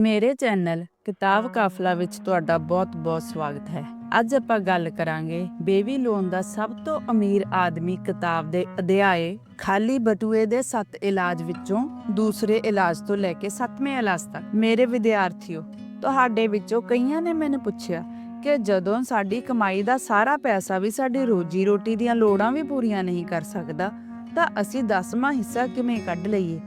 ਮੇਰੇ ਚੈਨਲ ਕਿਤਾਬ ਕਾਫਲਾ ਵਿੱਚ ਤੁਹਾਡਾ ਬਹੁਤ-ਬਹੁਤ ਸਵਾਗਤ ਹੈ। ਅੱਜ ਆਪਾਂ ਗੱਲ ਕਰਾਂਗੇ ਬੇਬੀ ਲੋਨ ਦਾ ਸਭ ਤੋਂ ਅਮੀਰ ਆਦਮੀ ਕਿਤਾਬ ਦੇ ਅਧਿਆਏ, ਖਾਲੀ ਬਟੂਏ ਦੇ 7 ਇਲਾਜ ਵਿੱਚੋਂ ਦੂਸਰੇ ਇਲਾਜ ਤੋਂ ਲੈ ਕੇ 7ਵੇਂ ਇਲਾਜ ਤੱਕ। ਮੇਰੇ ਵਿਦਿਆਰਥੀਓ, ਤੁਹਾਡੇ ਵਿੱਚੋਂ ਕਈਆਂ ਨੇ ਮੈਨੂੰ ਪੁੱਛਿਆ ਕਿ ਜਦੋਂ ਸਾਡੀ ਕਮਾਈ ਦਾ ਸਾਰਾ ਪੈਸਾ ਵੀ ਸਾਡੀ ਰੋਜੀ ਰੋਟੀ ਦੀਆਂ ਲੋੜਾਂ ਵੀ ਪੂਰੀਆਂ ਨਹੀਂ ਕਰ ਸਕਦਾ, ਤਾਂ ਅਸੀਂ 10ਵਾਂ ਹਿੱਸਾ ਕਿਵੇਂ ਕੱਢ ਲਈਏ?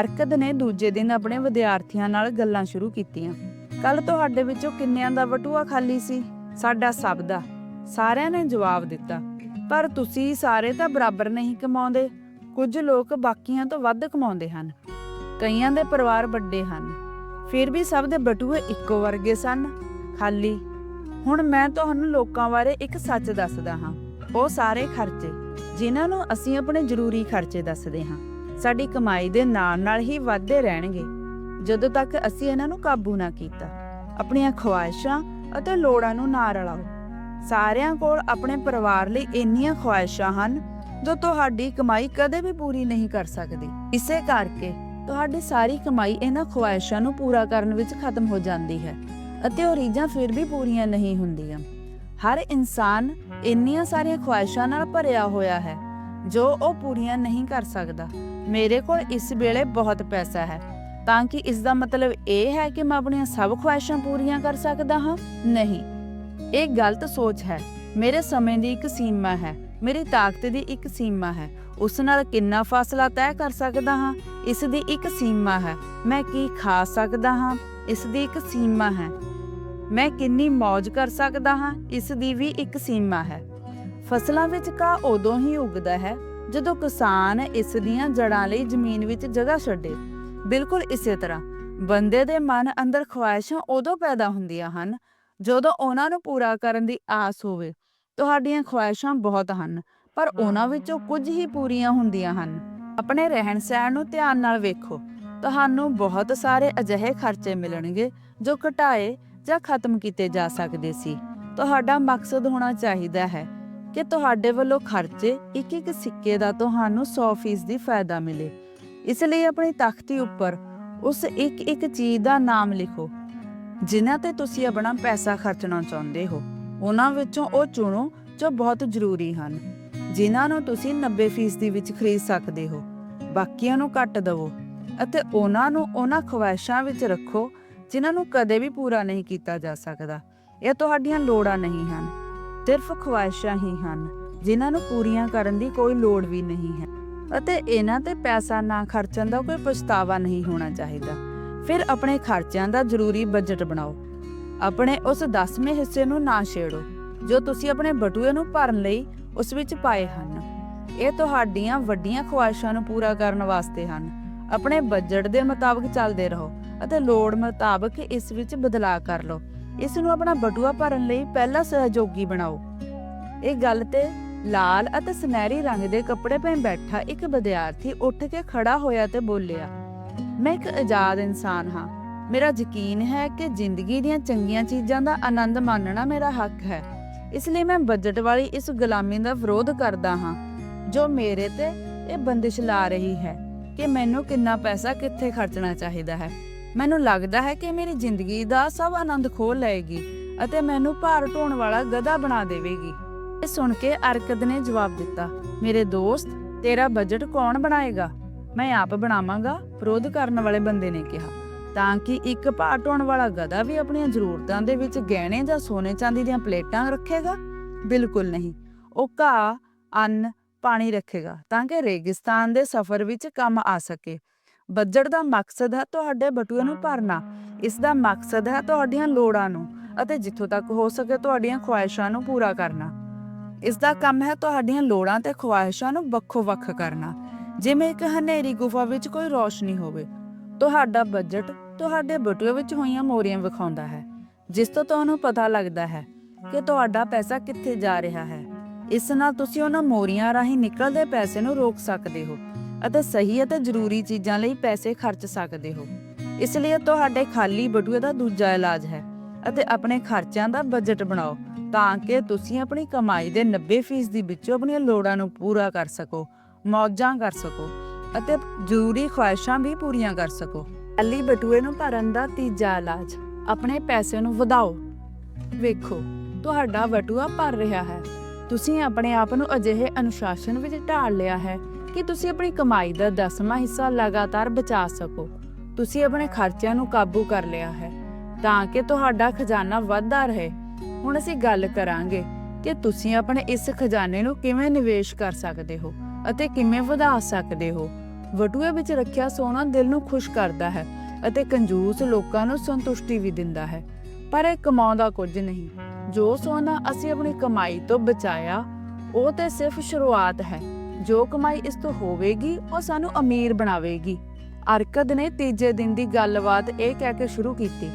ਅਰਕਦ ਨੇ ਦੂਜੇ ਦਿਨ ਆਪਣੇ ਵਿਦਿਆਰਥੀਆਂ ਨਾਲ ਗੱਲਾਂ ਸ਼ੁਰੂ ਕੀਤੀਆਂ। ਕੱਲ ਤੁਹਾਡੇ ਵਿੱਚੋਂ ਕਿੰਨਿਆਂ ਦਾ ਬਟੂਆ ਖਾਲੀ ਸੀ? ਸਾਡਾ ਸਭ ਦਾ। ਸਾਰਿਆਂ ਨੇ ਜਵਾਬ ਦਿੱਤਾ। ਪਰ ਤੁਸੀਂ ਸਾਰੇ ਤਾਂ ਬਰਾਬਰ ਨਹੀਂ ਕਮਾਉਂਦੇ। ਕੁਝ ਲੋਕ ਬਾਕੀਆਂ ਤੋਂ ਵੱਧ ਕਮਾਉਂਦੇ ਹਨ। ਕਈਆਂ ਦੇ ਪਰਿਵਾਰ ਵੱਡੇ ਹਨ। ਫਿਰ ਵੀ ਸਭ ਦੇ ਬਟੂਏ ਇੱਕੋ ਵਰਗੇ ਸਨ। ਖਾਲੀ। ਹੁਣ ਮੈਂ ਤੁਹਾਨੂੰ ਲੋਕਾਂ ਬਾਰੇ ਇੱਕ ਸੱਚ ਦੱਸਦਾ ਹਾਂ। ਉਹ ਸਾਰੇ ਖਰਚੇ, ਜਿਨ੍ਹਾਂ ਨੂੰ ਅਸੀਂ ਆਪਣੇ ਜ਼ਰੂਰੀ ਖਰਚੇ ਦੱਸਦੇ ਹਾਂ। ਸਾਡੀ ਕਮਾਈ ਦੇ ਨਾਲ ਨਾਲ ਹੀ ਵੱਧਦੇ ਰਹਿਣਗੇ। ਜਦੋਂ ਤੱਕ ਅਸੀਂ ਇਹਨਾਂ ਨੂੰ ਕਾਬੂ ਨਾ ਕੀਤਾ, ਆਪਣੀਆਂ ਖੁਆਇਸ਼ਾਂ ਅਤੇ ਲੋੜਾਂ ਨੂੰ ਨਾ ਰਲਾਓ। ਸਾਰਿਆਂ ਕੋਲ ਆਪਣੇ ਪਰਿਵਾਰ ਲਈ ਇੰਨੀਆਂ ਖੁਆਇਸ਼ਾਂ ਹਨ, ਜੋ ਤੁਹਾਡੀ ਕਮਾਈ ਕਦੇ ਵੀ ਪੂਰੀ ਨਹੀਂ ਕਰ ਸਕਦੀ। ਇਸੇ ਕਰਕੇ ਤੁਹਾਡੀ ਸਾਰੀ ਕਮਾਈ ਇਹਨਾਂ ਖੁਆਇਸ਼ਾਂ ਨੂੰ ਪੂਰਾ ਕਰਨ ਵਿੱਚ ਖਤਮ ਹੋ ਜਾਂਦੀ ਹੈ ਅਤੇ ਉਹ ਰੀਝਾਂ ਫਿਰ ਵੀ ਪੂਰੀਆਂ ਨਹੀਂ ਹੁੰਦੀਆਂ। ਹਰ ਇਨਸਾਨ ਇੰਨੀਆਂ ਸਾਰੀਆਂ ਖੁਆਇਸ਼ਾਂ ਨਾਲ ਭਰਿਆ ਹੋਇਆ ਹੈ ਜੋ ਉਹ ਪੂਰੀਆਂ ਨਹੀਂ ਕਰ ਸਕਦਾ। ਮੇਰੇ ਕੋਲ ਇਸ ਵੇਲੇ ਬਹੁਤ ਪੈਸਾ ਹੈ। ਤਾਂ ਕਿ ਇਸ ਦਾ ਮਤਲਬ ਇਹ ਹੈ ਕਿ ਮੈਂ ਆਪਣੀਆਂ ਸਭ ਖੁਆਇਸ਼ਾਂ ਪੂਰੀਆਂ ਕਰ ਸਕਦਾ ਹਾਂ? ਨਹੀਂ। ਇਹ ਗਲਤ ਸੋਚ ਹੈ। ਮੇਰੇ ਸਮੇਂ ਦੀ ਇੱਕ ਸੀਮਾ ਹੈ। ਮੇਰੀ ਤਾਕਤ ਦੀ ਇੱਕ ਸੀਮਾ ਹੈ। ਉਸ ਨਾਲ ਕਿੰਨਾ ਫਾਸਲਾ ਤੈਅ ਕਰ ਸਕਦਾ ਹਾਂ? ਇਸ ਦੀ ਇੱਕ ਸੀਮਾ ਹੈ। ਮੈਂ ਕੀ ਖਾ ਸਕਦਾ ਹਾਂ? ਇਸ ਦੀ ਇੱਕ ਸੀਮਾ ਹੈ। ਮੈਂ ਕਿੰਨੀ ਮौज ਕਰ ਸਕਦਾ ਹਾਂ? ਇਸ ਦੀ ਵੀ ਇੱਕ ਸੀਮਾ ਹੈ। ਫਸਲਾਂ ਵਿੱਚ ਕਾ ਉਦੋਂ ਹੀ ਉੱਗਦਾ ਹੈ, ਜਦੋਂ ਕਿਸਾਨ ਇਸ ਦੀਆਂ ਜੜਾਂ ਲਈ ਜ਼ਮੀਨ ਵਿੱਚ ਜਗ੍ਹਾ ਛੱਡੇ। ਬਿਲਕੁਲ ਇਸੇ ਤਰ੍ਹਾਂ, ਬੰਦੇ ਦੇ ਮਨ ਅੰਦਰ ਖੁਆਇਸ਼ਾਂ ਉਦੋਂ ਪੈਦਾ ਹੁੰਦੀਆਂ ਹਨ, ਜਦੋਂ ਉਹਨਾਂ ਨੂੰ ਪੂਰਾ ਕਰਨ ਦੀ ਆਸ ਹੋਵੇ। ਤੁਹਾਡੀਆਂ ਖੁਆਇਸ਼ਾਂ ਬਹੁਤ ਹਨ, ਪਰ ਉਹਨਾਂ ਵਿੱਚੋਂ ਕੁਝ ਹੀ ਪੂਰੀਆਂ ਹੁੰਦੀਆਂ ਹਨ। ਆਪਣੇ ਰਹਿਣ ਸਹਿਣ ਨੂੰ ਧਿਆਨ ਨਾਲ ਵੇਖੋ। ਤੁਹਾਨੂੰ ਬਹੁਤ ਸਾਰੇ ਅਜਿਹੇ ਖਰਚੇ ਮਿਲਣਗੇ, ਜੋ ਘਟਾਏ ਜਾਂ ਖਤਮ ਕੀਤੇ ਜਾ ਸਕਦੇ ਸੀ। ਤੁਹਾਡਾ ਮਕਸਦ ਹੋਣਾ ਚਾਹੀਦਾ ਹੈ। ਕਿ ਤੁਹਾਡੇ ਵੱਲੋਂ ਖਰਚੇ ਇੱਕ ਇੱਕ ਸਿੱਕੇ ਦਾ ਤੁਹਾਨੂੰ 100% ਦੀ ਫਾਇਦਾ ਮਿਲੇ। ਇਸ ਲਈ ਆਪਣੀ ਤਖਤੀ ਉੱਪਰ ਉਸ ਇੱਕ ਇੱਕ ਚੀਜ਼ ਦਾ ਨਾਮ ਲਿਖੋ, ਜਿਨ੍ਹਾਂ ਤੇ ਤੁਸੀਂ ਆਪਣਾ ਪੈਸਾ ਖਰਚਣਾ ਚਾਹੁੰਦੇ ਹੋ। ਉਹਨਾਂ ਵਿੱਚੋਂ ਉਹ ਚੁਣੋ ਜੋ ਬਹੁਤ ਜ਼ਰੂਰੀ ਹਨ, ਜਿਨ੍ਹਾਂ ਨੂੰ ਤੁਸੀਂ 90% ਦੀ ਵਿੱਚ ਖਰੀਦ ਸਕਦੇ ਹੋ। ਬਾਕੀਆਂ ਨੂੰ ਕੱਟ ਦਿਵੋ ਅਤੇ ਉਹਨਾਂ ਨੂੰ ਉਹਨਾਂ ਖਵਾਇਸ਼ਾਂ ਵਿੱਚ ਰੱਖੋ, ਜਿਨ੍ਹਾਂ ਨੂੰ ਕਦੇ ਵੀ ਪੂਰਾ ਨਹੀਂ ਕੀਤਾ ਜਾ ਸਕਦਾ। ਇਹ ਤੁਹਾਡੀਆਂ ਲੋੜਾਂ ਨਹੀਂ ਹਨ। ਸਿਰਫ ਖੁਆਇਸ਼ਾਂ ਹੀ ਹਨ, ਜਿਨ੍ਹਾਂ ਨੂੰ ਪੂਰੀਆਂ ਕਰਨ ਦੀ ਕੋਈ ਲੋੜ ਵੀ ਨਹੀਂ ਹੈ। ਅਤੇ ਇਹਨਾਂ ਤੇ ਪੈਸਾ ਨਾ ਖਰਚਣ ਦਾ ਕੋਈ ਪਛਤਾਵਾ ਨਹੀਂ ਹੋਣਾ ਚਾਹੀਦਾ। ਫਿਰ ਆਪਣੇ ਖਰਚਿਆਂ ਦਾ ਜ਼ਰੂਰੀ ਬਜਟ ਬਣਾਓ। ਆਪਣੇ ਉਸ 10ਵੇਂ ਹਿੱਸੇ ਨੂੰ ਨਾ ਛੇੜੋ, ਜੋ ਤੁਸੀਂ ਆਪਣੇ ਬਟੂਏ ਨੂੰ ਭਰਨ ਲਈ ਉਸ ਵਿੱਚ ਪਾਏ ਹਨ। ਇਹ ਤੁਹਾਡੀਆਂ ਵੱਡੀਆਂ ਖੁਆਇਸ਼ਾਂ ਨੂੰ ਪੂਰਾ ਕਰਨ ਵਾਸਤੇ ਹਨ। ਆਪਣੇ ਬਜਟ ਦੇ ਮੁਤਾਬਕ ਚੱਲਦੇ ਰਹੋ ਅਤੇ ਲੋੜ ਮੁਤਾਬਕ ਇਸ ਵਿੱਚ ਬਦਲਾਅ ਕਰ ਲਓ। ਇਸ ਨੂੰ ਆਪਣਾ ਬਟੂਆ ਭਰਨ ਲਈ ਪਹਿਲਾ ਸਹਿਯੋਗੀ ਬਣਾਓ। ਇਹ ਗੱਲ ਤੇ ਲਾਲ ਅਤੇ ਸੁਨਹਿਰੀ ਰੰਗ ਦੇ ਕੱਪੜੇ ਪਹਿਨ ਬੈਠਾ ਇੱਕ ਵਿਦਿਆਰਥੀ ਉੱਠ ਕੇ ਖੜਾ ਹੋਇਆ ਤੇ ਬੋਲਿਆ, ਮੈਂ ਇੱਕ ਆਜ਼ਾਦ ਇਨਸਾਨ ਹਾਂ। ਮੇਰਾ ਯਕੀਨ ਹੈ ਕਿ ਜ਼ਿੰਦਗੀ ਦੀਆਂ ਚੰਗੀਆਂ ਚੀਜ਼ਾਂ ਦਾ ਆਨੰਦ ਮਾਣਨਾ ਮੇਰਾ ਹੱਕ ਹੈ। ਇਸ ਲਈ ਮੈਂ ਬਜਟ ਵਾਲੀ ਇਸ ਗੁਲਾਮੀ ਦਾ ਵਿਰੋਧ ਕਰਦਾ ਹਾਂ, ਜੋ ਮੇਰੇ ਤੇ ਇਹ ਬੰਦਿਸ਼ ਲਾ ਰਹੀ ਹੈ ਕਿ ਮੈਨੂੰ ਕਿੰਨਾ ਪੈਸਾ ਕਿੱਥੇ ਖਰਚਣਾ ਚਾਹੀਦਾ ਹੈ। ਮੈਨੂੰ ਲੱਗਦਾ ਹੈ ਕਿ ਮੇਰੀ ਜ਼ਿੰਦਗੀ ਦਾ ਸਭ ਆਨੰਦ ਖੋਹ ਲਏਗੀ ਅਤੇ ਮੈਨੂੰ ਭਾਰ ਢੋਣ ਵਾਲਾ ਗਧਾ ਬਣਾ ਦੇਵੇਗੀ। ਇਹ ਸੁਣ ਕੇ ਅਰਕਦ ਨੇ ਜਵਾਬ ਦਿੱਤਾ, ਮੇਰੇ ਦੋਸਤ, ਤੇਰਾ ਬਜਟ ਕੌਣ ਬਣਾਏਗਾ? ਮੈਂ ਆਪ ਬਣਾਵਾਂਗਾ, ਵਿਰੋਧ ਕਰਨ ਵਾਲੇ ਬੰਦੇ ਨੇ ਕਿਹਾ। ਤਾਂ ਕਿ ਇੱਕ ਭਾਰ ਢੋਣ ਵਾਲਾ ਗਧਾ ਵੀ ਆਪਣੀਆਂ ਜ਼ਰੂਰਤਾਂ ਦੇ ਵਿੱਚ ਗਹਿਣੇ ਜਾਂ ਸੋਨੇ ਚਾਂਦੀ ਦੀਆਂ ਪਲੇਟਾਂ ਰੱਖੇਗਾ? ਬਿਲਕੁਲ ਨਹੀਂ। ਉਹ ਘਾਹ, ਅੰਨ, ਪਾਣੀ ਰੱਖੇਗਾ, ਤਾਂ ਕਿ ਰੇਗਿਸਤਾਨ ਦੇ ਸਫ਼ਰ ਵਿੱਚ ਕੰਮ ਆ ਸਕੇ। ਬਜਟ ਦਾ ਮਕਸਦ ਹੈ ਤੁਹਾਡੇ ਬਟੂਏ ਨੂੰ ਭਰਨਾ। ਇਸ ਦਾ ਮਕਸਦ ਹੈ ਤੁਹਾਡੀਆਂ ਲੋੜਾਂ ਨੂੰ ਅਤੇ ਜਿੱਥੋਂ ਤੱਕ ਹੋ ਸਕੇ ਤੁਹਾਡੀਆਂ ਖੁਆਇਸ਼ਾਂ ਨੂੰ ਪੂਰਾ ਕਰਨਾ। ਇਸ ਦਾ ਕੰਮ ਹੈ ਤੁਹਾਡੀਆਂ ਲੋੜਾਂ ਤੇ ਖੁਆਇਸ਼ਾਂ ਨੂੰ ਵੱਖੋ-ਵੱਖ ਕਰਨਾ। ਜਿਵੇਂ ਇੱਕ ਹਨੇਰੀ ਗੁਫਾ ਵਿੱਚ ਕੋਈ ਰੋਸ਼ਨੀ ਹੋਵੇ, ਤੁਹਾਡਾ ਬਜਟ ਤੁਹਾਡੇ ਬਟੂਏ ਵਿੱਚ ਹੋਈਆਂ ਮੋਰੀਆਂ ਵਿਖਾਉਂਦਾ ਹੈ, ਜਿਸ ਤੋਂ ਤੁਹਾਨੂੰ ਪਤਾ ਲੱਗਦਾ ਹੈ ਕਿ ਤੁਹਾਡਾ ਪੈਸਾ ਕਿੱਥੇ ਜਾ ਰਿਹਾ ਹੈ। ਇਸ ਨਾਲ ਤੁਸੀਂ ਉਹਨਾਂ ਮੋਰੀਆਂ ਰਾਹੀਂ ਨਿਕਲਦੇ ਪੈਸੇ ਨੂੰ ਰੋਕ ਸਕਦੇ ਹੋ। ਅਤੇ ਸਹੀ ਅਤੇ ਜ਼ਰੂਰੀ ਚੀਜ਼ਾਂ ਲਈ ਪੈਸੇ ਖਰਚ ਸਕਦੇ ਹੋ। ਇਸ ਲਈ ਤੁਹਾਡੇ ਖਾਲੀ ਬਟੂਏ ਦਾ ਦੂਜਾ ਇਲਾਜ ਹੈ ਅਤੇ ਆਪਣੇ ਖਰਚਿਆਂ ਦਾ ਬਜਟ ਬਣਾਓ ਤਾਂ ਕਿ ਤੁਸੀਂ ਆਪਣੀ ਕਮਾਈ ਦੇ 90% ਦੀ ਵਿੱਚੋਂ ਆਪਣੀਆਂ ਲੋੜਾਂ ਨੂੰ ਪੂਰਾ ਕਰ ਸਕੋ, ਮੌਜਾਂ ਕਰ ਸਕੋ ਅਤੇ ਜ਼ਰੂਰੀ ਖੁਆਇਸ਼ਾਂ ਵੀ ਪੂਰੀਆਂ ਕਰ ਸਕੋ। ਖਾਲੀ ਬਟੂਏ ਨੂੰ ਭਰਨ ਦਾ ਤੀਜਾ ਇਲਾਜ, ਆਪਣੇ ਪੈਸੇ ਨੂੰ ਵਧਾਓ। ਵੇਖੋ, ਤੁਹਾਡਾ ਬਟੂਆ ਭਰ ਰਿਹਾ ਹੈ। ਤੁਸੀਂ ਆਪਣੇ ਆਪ ਨੂੰ ਅਜਿਹੇ ਅਨੁਸ਼ਾਸਨ ਵਿੱਚ ਢਾਲ ਲਿਆ ਹੈ ਕਿ ਤੁਸੀਂ ਆਪਣੀ ਕਮਾਈ ਦਾ ਦਸਵਾਂ ਹਿੱਸਾ ਲਗਾਤਾਰ ਬਚਾ ਸਕੋ। ਤੁਸੀਂ ਆਪਣੇ ਖਰਚਿਆਂ ਨੂੰ ਕਾਬੂ ਕਰ ਲਿਆ ਹੈ, ਤਾਂ ਕਿ ਤੁਹਾਡਾ ਖਜ਼ਾਨਾ ਵੱਧਦਾ ਰਹੇ। ਹੁਣ ਅਸੀਂ ਗੱਲ ਕਰਾਂਗੇ ਕਿ ਤੁਸੀਂ ਆਪਣੇ ਇਸ ਖਜ਼ਾਨੇ ਨੂੰ ਕਿਵੇਂ ਨਿਵੇਸ਼ ਕਰ ਸਕਦੇ ਹੋ ਅਤੇ ਕਿਵੇਂ ਵਧਾ ਸਕਦੇ ਹੋ। ਵਟੂਏ ਵਿੱਚ ਰੱਖਿਆ ਸੋਨਾ ਦਿਲ ਨੂੰ ਖੁਸ਼ ਕਰਦਾ ਹੈ ਅਤੇ ਕੰਜੂਸ ਲੋਕਾਂ ਨੂੰ ਸੰਤੁਸ਼ਟੀ ਵੀ ਦਿੰਦਾ ਹੈ। ਪਰ ਇਹ ਕਮਾਉਂਦਾ ਕੁਝ ਨਹੀਂ। ਜੋ ਸੋਨਾ ਅਸੀਂ ਆਪਣੀ ਕਮਾਈ ਤੋਂ ਬਚਾਇਆ, ਉਹ ਤੇ ਸਿਰਫ ਸ਼ੁਰੂਆਤ ਹੈ। ਜੋ ਕਮਾਈ ਇਸ ਤੋਂ ਹੋਵੇਗੀ, ਉਹ ਸਾਨੂੰ ਅਮੀਰ ਬਣਾਵੇਗੀ। ਅਰਕਦ ਨੇ ਤੀਜੇ ਦਿਨ ਦੀ ਗੱਲਬਾਤ ਇਹ ਕਹਿ ਕੇ ਸ਼ੁਰੂ ਕੀਤੀ।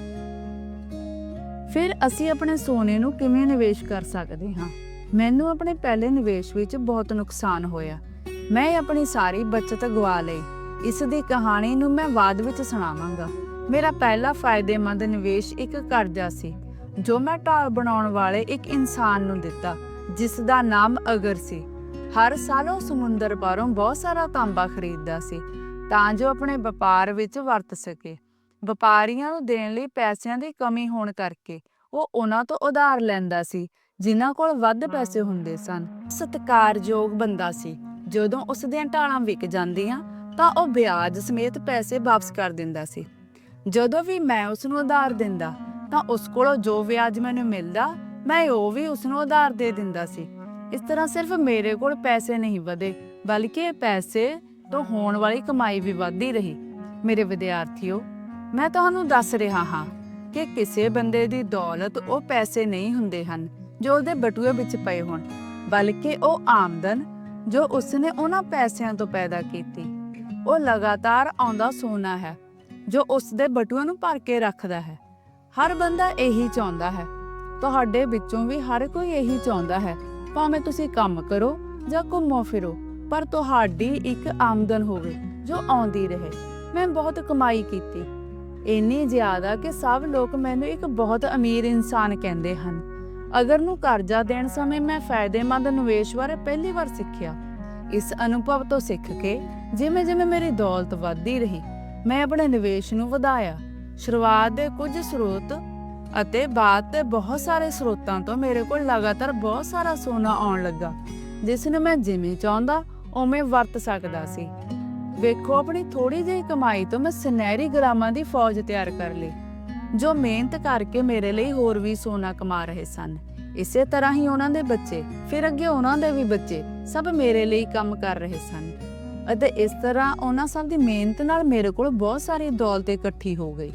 ਫਿਰ ਅਸੀਂ ਆਪਣੇ ਸੋਨੇ ਨੂੰ ਕਿਵੇਂ ਨਿਵੇਸ਼ ਕਰ ਸਕਦੇ ਹਾਂ? ਮੈਨੂੰ ਆਪਣੇ ਪਹਿਲੇ ਨਿਵੇਸ਼ ਵਿੱਚ ਬਹੁਤ ਨੁਕਸਾਨ ਹੋਇਆ। ਮੈਂ ਆਪਣੀ ਸਾਰੀ ਬਚਤ ਗਵਾ ਲਈ। ਇਸ ਦੀ ਕਹਾਣੀ ਨੂੰ ਮੈਂ ਬਾਅਦ ਵਿੱਚ ਸੁਣਾਵਾਂਗਾ। ਮੇਰਾ ਪਹਿਲਾ ਫਾਇਦੇਮੰਦ ਨਿਵੇਸ਼ ਇੱਕ ਕਰਜ਼ਾ ਸੀ, ਜੋ ਮੈਂ ਢਾਲ ਬਣਾਉਣ ਵਾਲੇ ਇੱਕ ਇਨਸਾਨ ਨੂੰ ਦਿੱਤਾ, ਜਿਸ ਦਾ ਨਾਮ ਅਗਰ ਸੀ। ਹਰ ਸਾਲ ਉਹ ਸਮੁੰਦਰ ਪਾਰੋਂ ਬਹੁਤ ਸਾਰਾ ਤਾਂਬਾ ਖਰੀਦਦਾ ਸੀ, ਤਾਂ ਜੋ ਆਪਣੇ ਵਪਾਰ ਵਿੱਚ ਵਰਤ ਸਕੇ। ਵਪਾਰੀਆਂ ਨੂੰ ਦੇਣ ਲਈ ਪੈਸਿਆਂ ਦੀ ਕਮੀ ਹੋਣ ਕਰਕੇ ਉਹ ਉਹਨਾਂ ਤੋਂ ਉਧਾਰ ਲੈਂਦਾ ਸੀ, ਜਿਨ੍ਹਾਂ ਕੋਲ ਵੱਧ ਪੈਸੇ ਹੁੰਦੇ ਸਨ। ਸਤਿਕਾਰਯੋਗ ਬੰਦਾ ਸੀ। ਜਦੋਂ ਉਸ ਦੀਆਂ ਢਾਲਾਂ ਵਿਕ ਜਾਂਦੀਆਂ, ਤਾਂ ਉਹ ਵਿਆਜ ਸਮੇਤ ਪੈਸੇ ਵਾਪਸ ਕਰ ਦਿੰਦਾ ਸੀ। ਜਦੋਂ ਵੀ ਮੈਂ ਉਸ ਨੂੰ ਉਧਾਰ ਦਿੰਦਾ, ਤਾਂ ਉਸ ਕੋਲੋਂ ਜੋ ਵਿਆਜ ਮੈਨੂੰ ਮਿਲਦਾ, ਮੈਂ ਉਹ ਵੀ ਉਸ ਨੂੰ ਉਧਾਰ ਦੇ ਦਿੰਦਾ ਸੀ। ਇਸ ਤਰ੍ਹਾਂ ਸਿਰਫ ਮੇਰੇ ਕੋਲ ਪੈਸੇ ਨਹੀਂ ਵਧੇ, ਬਲਕਿ ਪੈਸੇ ਤੋਂ ਹੋਣ ਵਾਲੀ ਕਮਾਈ ਵੀ ਵਧਦੀ ਰਹੀ। ਮੇਰੇ ਵਿਦਿਆਰਥੀਓ, ਮੈਂ ਤੁਹਾਨੂੰ ਦੱਸ ਰਿਹਾ ਹਾਂ ਕਿ ਕਿਸੇ ਬੰਦੇ ਦੀ ਦੌਲਤ ਉਹ ਪੈਸੇ ਨਹੀਂ ਹੁੰਦੇ ਹਨ ਜੋ ਉਹਦੇ ਬਟੂਏ ਵਿੱਚ ਪਏ ਹੋਣ, ਬਲਕਿ ਉਹ ਆਮਦਨ ਜੋ ਉਸਨੇ ਉਹਨਾਂ ਪੈਸਿਆਂ ਤੋਂ ਪੈਦਾ ਕੀਤੀ। ਉਹ ਲਗਾਤਾਰ ਆਉਂਦਾ ਸੋਨਾ ਹੈ, ਜੋ ਉਸ ਦੇ ਬਟੂਏ ਨੂੰ ਭਰ ਕੇ ਰੱਖਦਾ ਹੈ। ਹਰ ਬੰਦਾ ਇਹੀ ਚਾਹੁੰਦਾ ਹੈ। ਤੁਹਾਡੇ ਵਿੱਚੋਂ ਵੀ ਹਰ ਕੋਈ ਇਹੀ ਚਾਹੁੰਦਾ ਹੈ ਭਾਵੇਂ ਤੁਸੀਂ ਕੰਮ ਕਰੋ ਜਾਂ ਘੁੰਮੋ ਫਿਰੋ, ਪਰ ਤੁਹਾਡੀ ਇੱਕ ਆਮਦਨ ਹੋਵੇ ਜੋ ਆਉਂਦੀ ਰਹੇ। ਮੈਂ ਬਹੁਤ ਕਮਾਈ ਕੀਤੀ। ਇੰਨੀ ਜ਼ਿਆਦਾ ਕਿ ਸਭ ਲੋਕ ਮੈਨੂੰ ਇੱਕ ਬਹੁਤ ਅਮੀਰ ਇਨਸਾਨ ਕਹਿੰਦੇ ਹਨ। ਅਗਰ ਨੂੰ ਕਰਜ਼ਾ ਦੇਣ ਸਮੇਂ ਮੈਂ ਫਾਇਦੇਮੰਦ ਨਿਵੇਸ਼ ਬਾਰੇ ਪਹਿਲੀ ਵਾਰ ਸਿੱਖਿਆ। ਇਸ ਅਨੁਭਵ ਤੋਂ ਸਿੱਖ ਕੇ ਜਿਵੇਂ ਜਿਵੇਂ ਮੇਰੀ ਦੌਲਤ ਵੱਧਦੀ ਰਹੀ, ਮੈਂ ਆਪਣੇ ਨਿਵੇਸ਼ ਨੂੰ ਵਧਾਇਆ। ਸ਼ੁਰੂਆਤ ਦੇ ਕੁਝ ਸਰੋਤ ਅਤੇ ਬਾਅਦ ਤੇ ਬਹੁਤ ਸਾਰੇ ਸਰੋਤਾਂ ਤੋਂ ਮੇਰੇ ਕੋਲ ਲਗਾਤਾਰ ਬਹੁਤ ਸਾਰਾ ਸੋਨਾ ਆਉਣ ਲੱਗਾ, ਜਿਸ ਨੂੰ ਮੈਂ ਜਿਵੇਂ ਚਾਹੁੰਦਾ, ਉਵੇਂ ਵਰਤ ਸਕਦਾ ਸੀ। ਵੇਖੋ, ਆਪਣੀ ਥੋੜੀ ਜਿਹੀ ਕਮਾਈ ਤੋਂ ਮੈਂ ਸੁਨਹਿਰੀ ਗ੍ਰਾਮਾਂ ਦੀ ਫੌਜ ਤਿਆਰ ਕਰ ਲਈ, ਜੋ ਮਿਹਨਤ ਕਰਕੇ ਮੇਰੇ ਲਈ ਹੋਰ ਵੀ ਸੋਨਾ ਕਮਾ ਰਹੇ ਸਨ। ਇਸੇ ਤਰ੍ਹਾਂ ਹੀ ਉਹਨਾਂ ਦੇ ਬੱਚੇ, ਫਿਰ ਅੱਗੇ ਉਹਨਾਂ ਦੇ ਵੀ ਬੱਚੇ, ਸਭ ਮੇਰੇ ਲਈ ਕੰਮ ਕਰ ਰਹੇ ਸਨ। ਅਤੇ ਇਸ ਤਰ੍ਹਾਂ ਉਹਨਾਂ ਸਭ ਦੀ ਮਿਹਨਤ ਨਾਲ ਮੇਰੇ ਕੋਲ ਬਹੁਤ ਸਾਰੀ ਦੌਲਤ ਇਕੱਠੀ ਹੋ ਗਈ।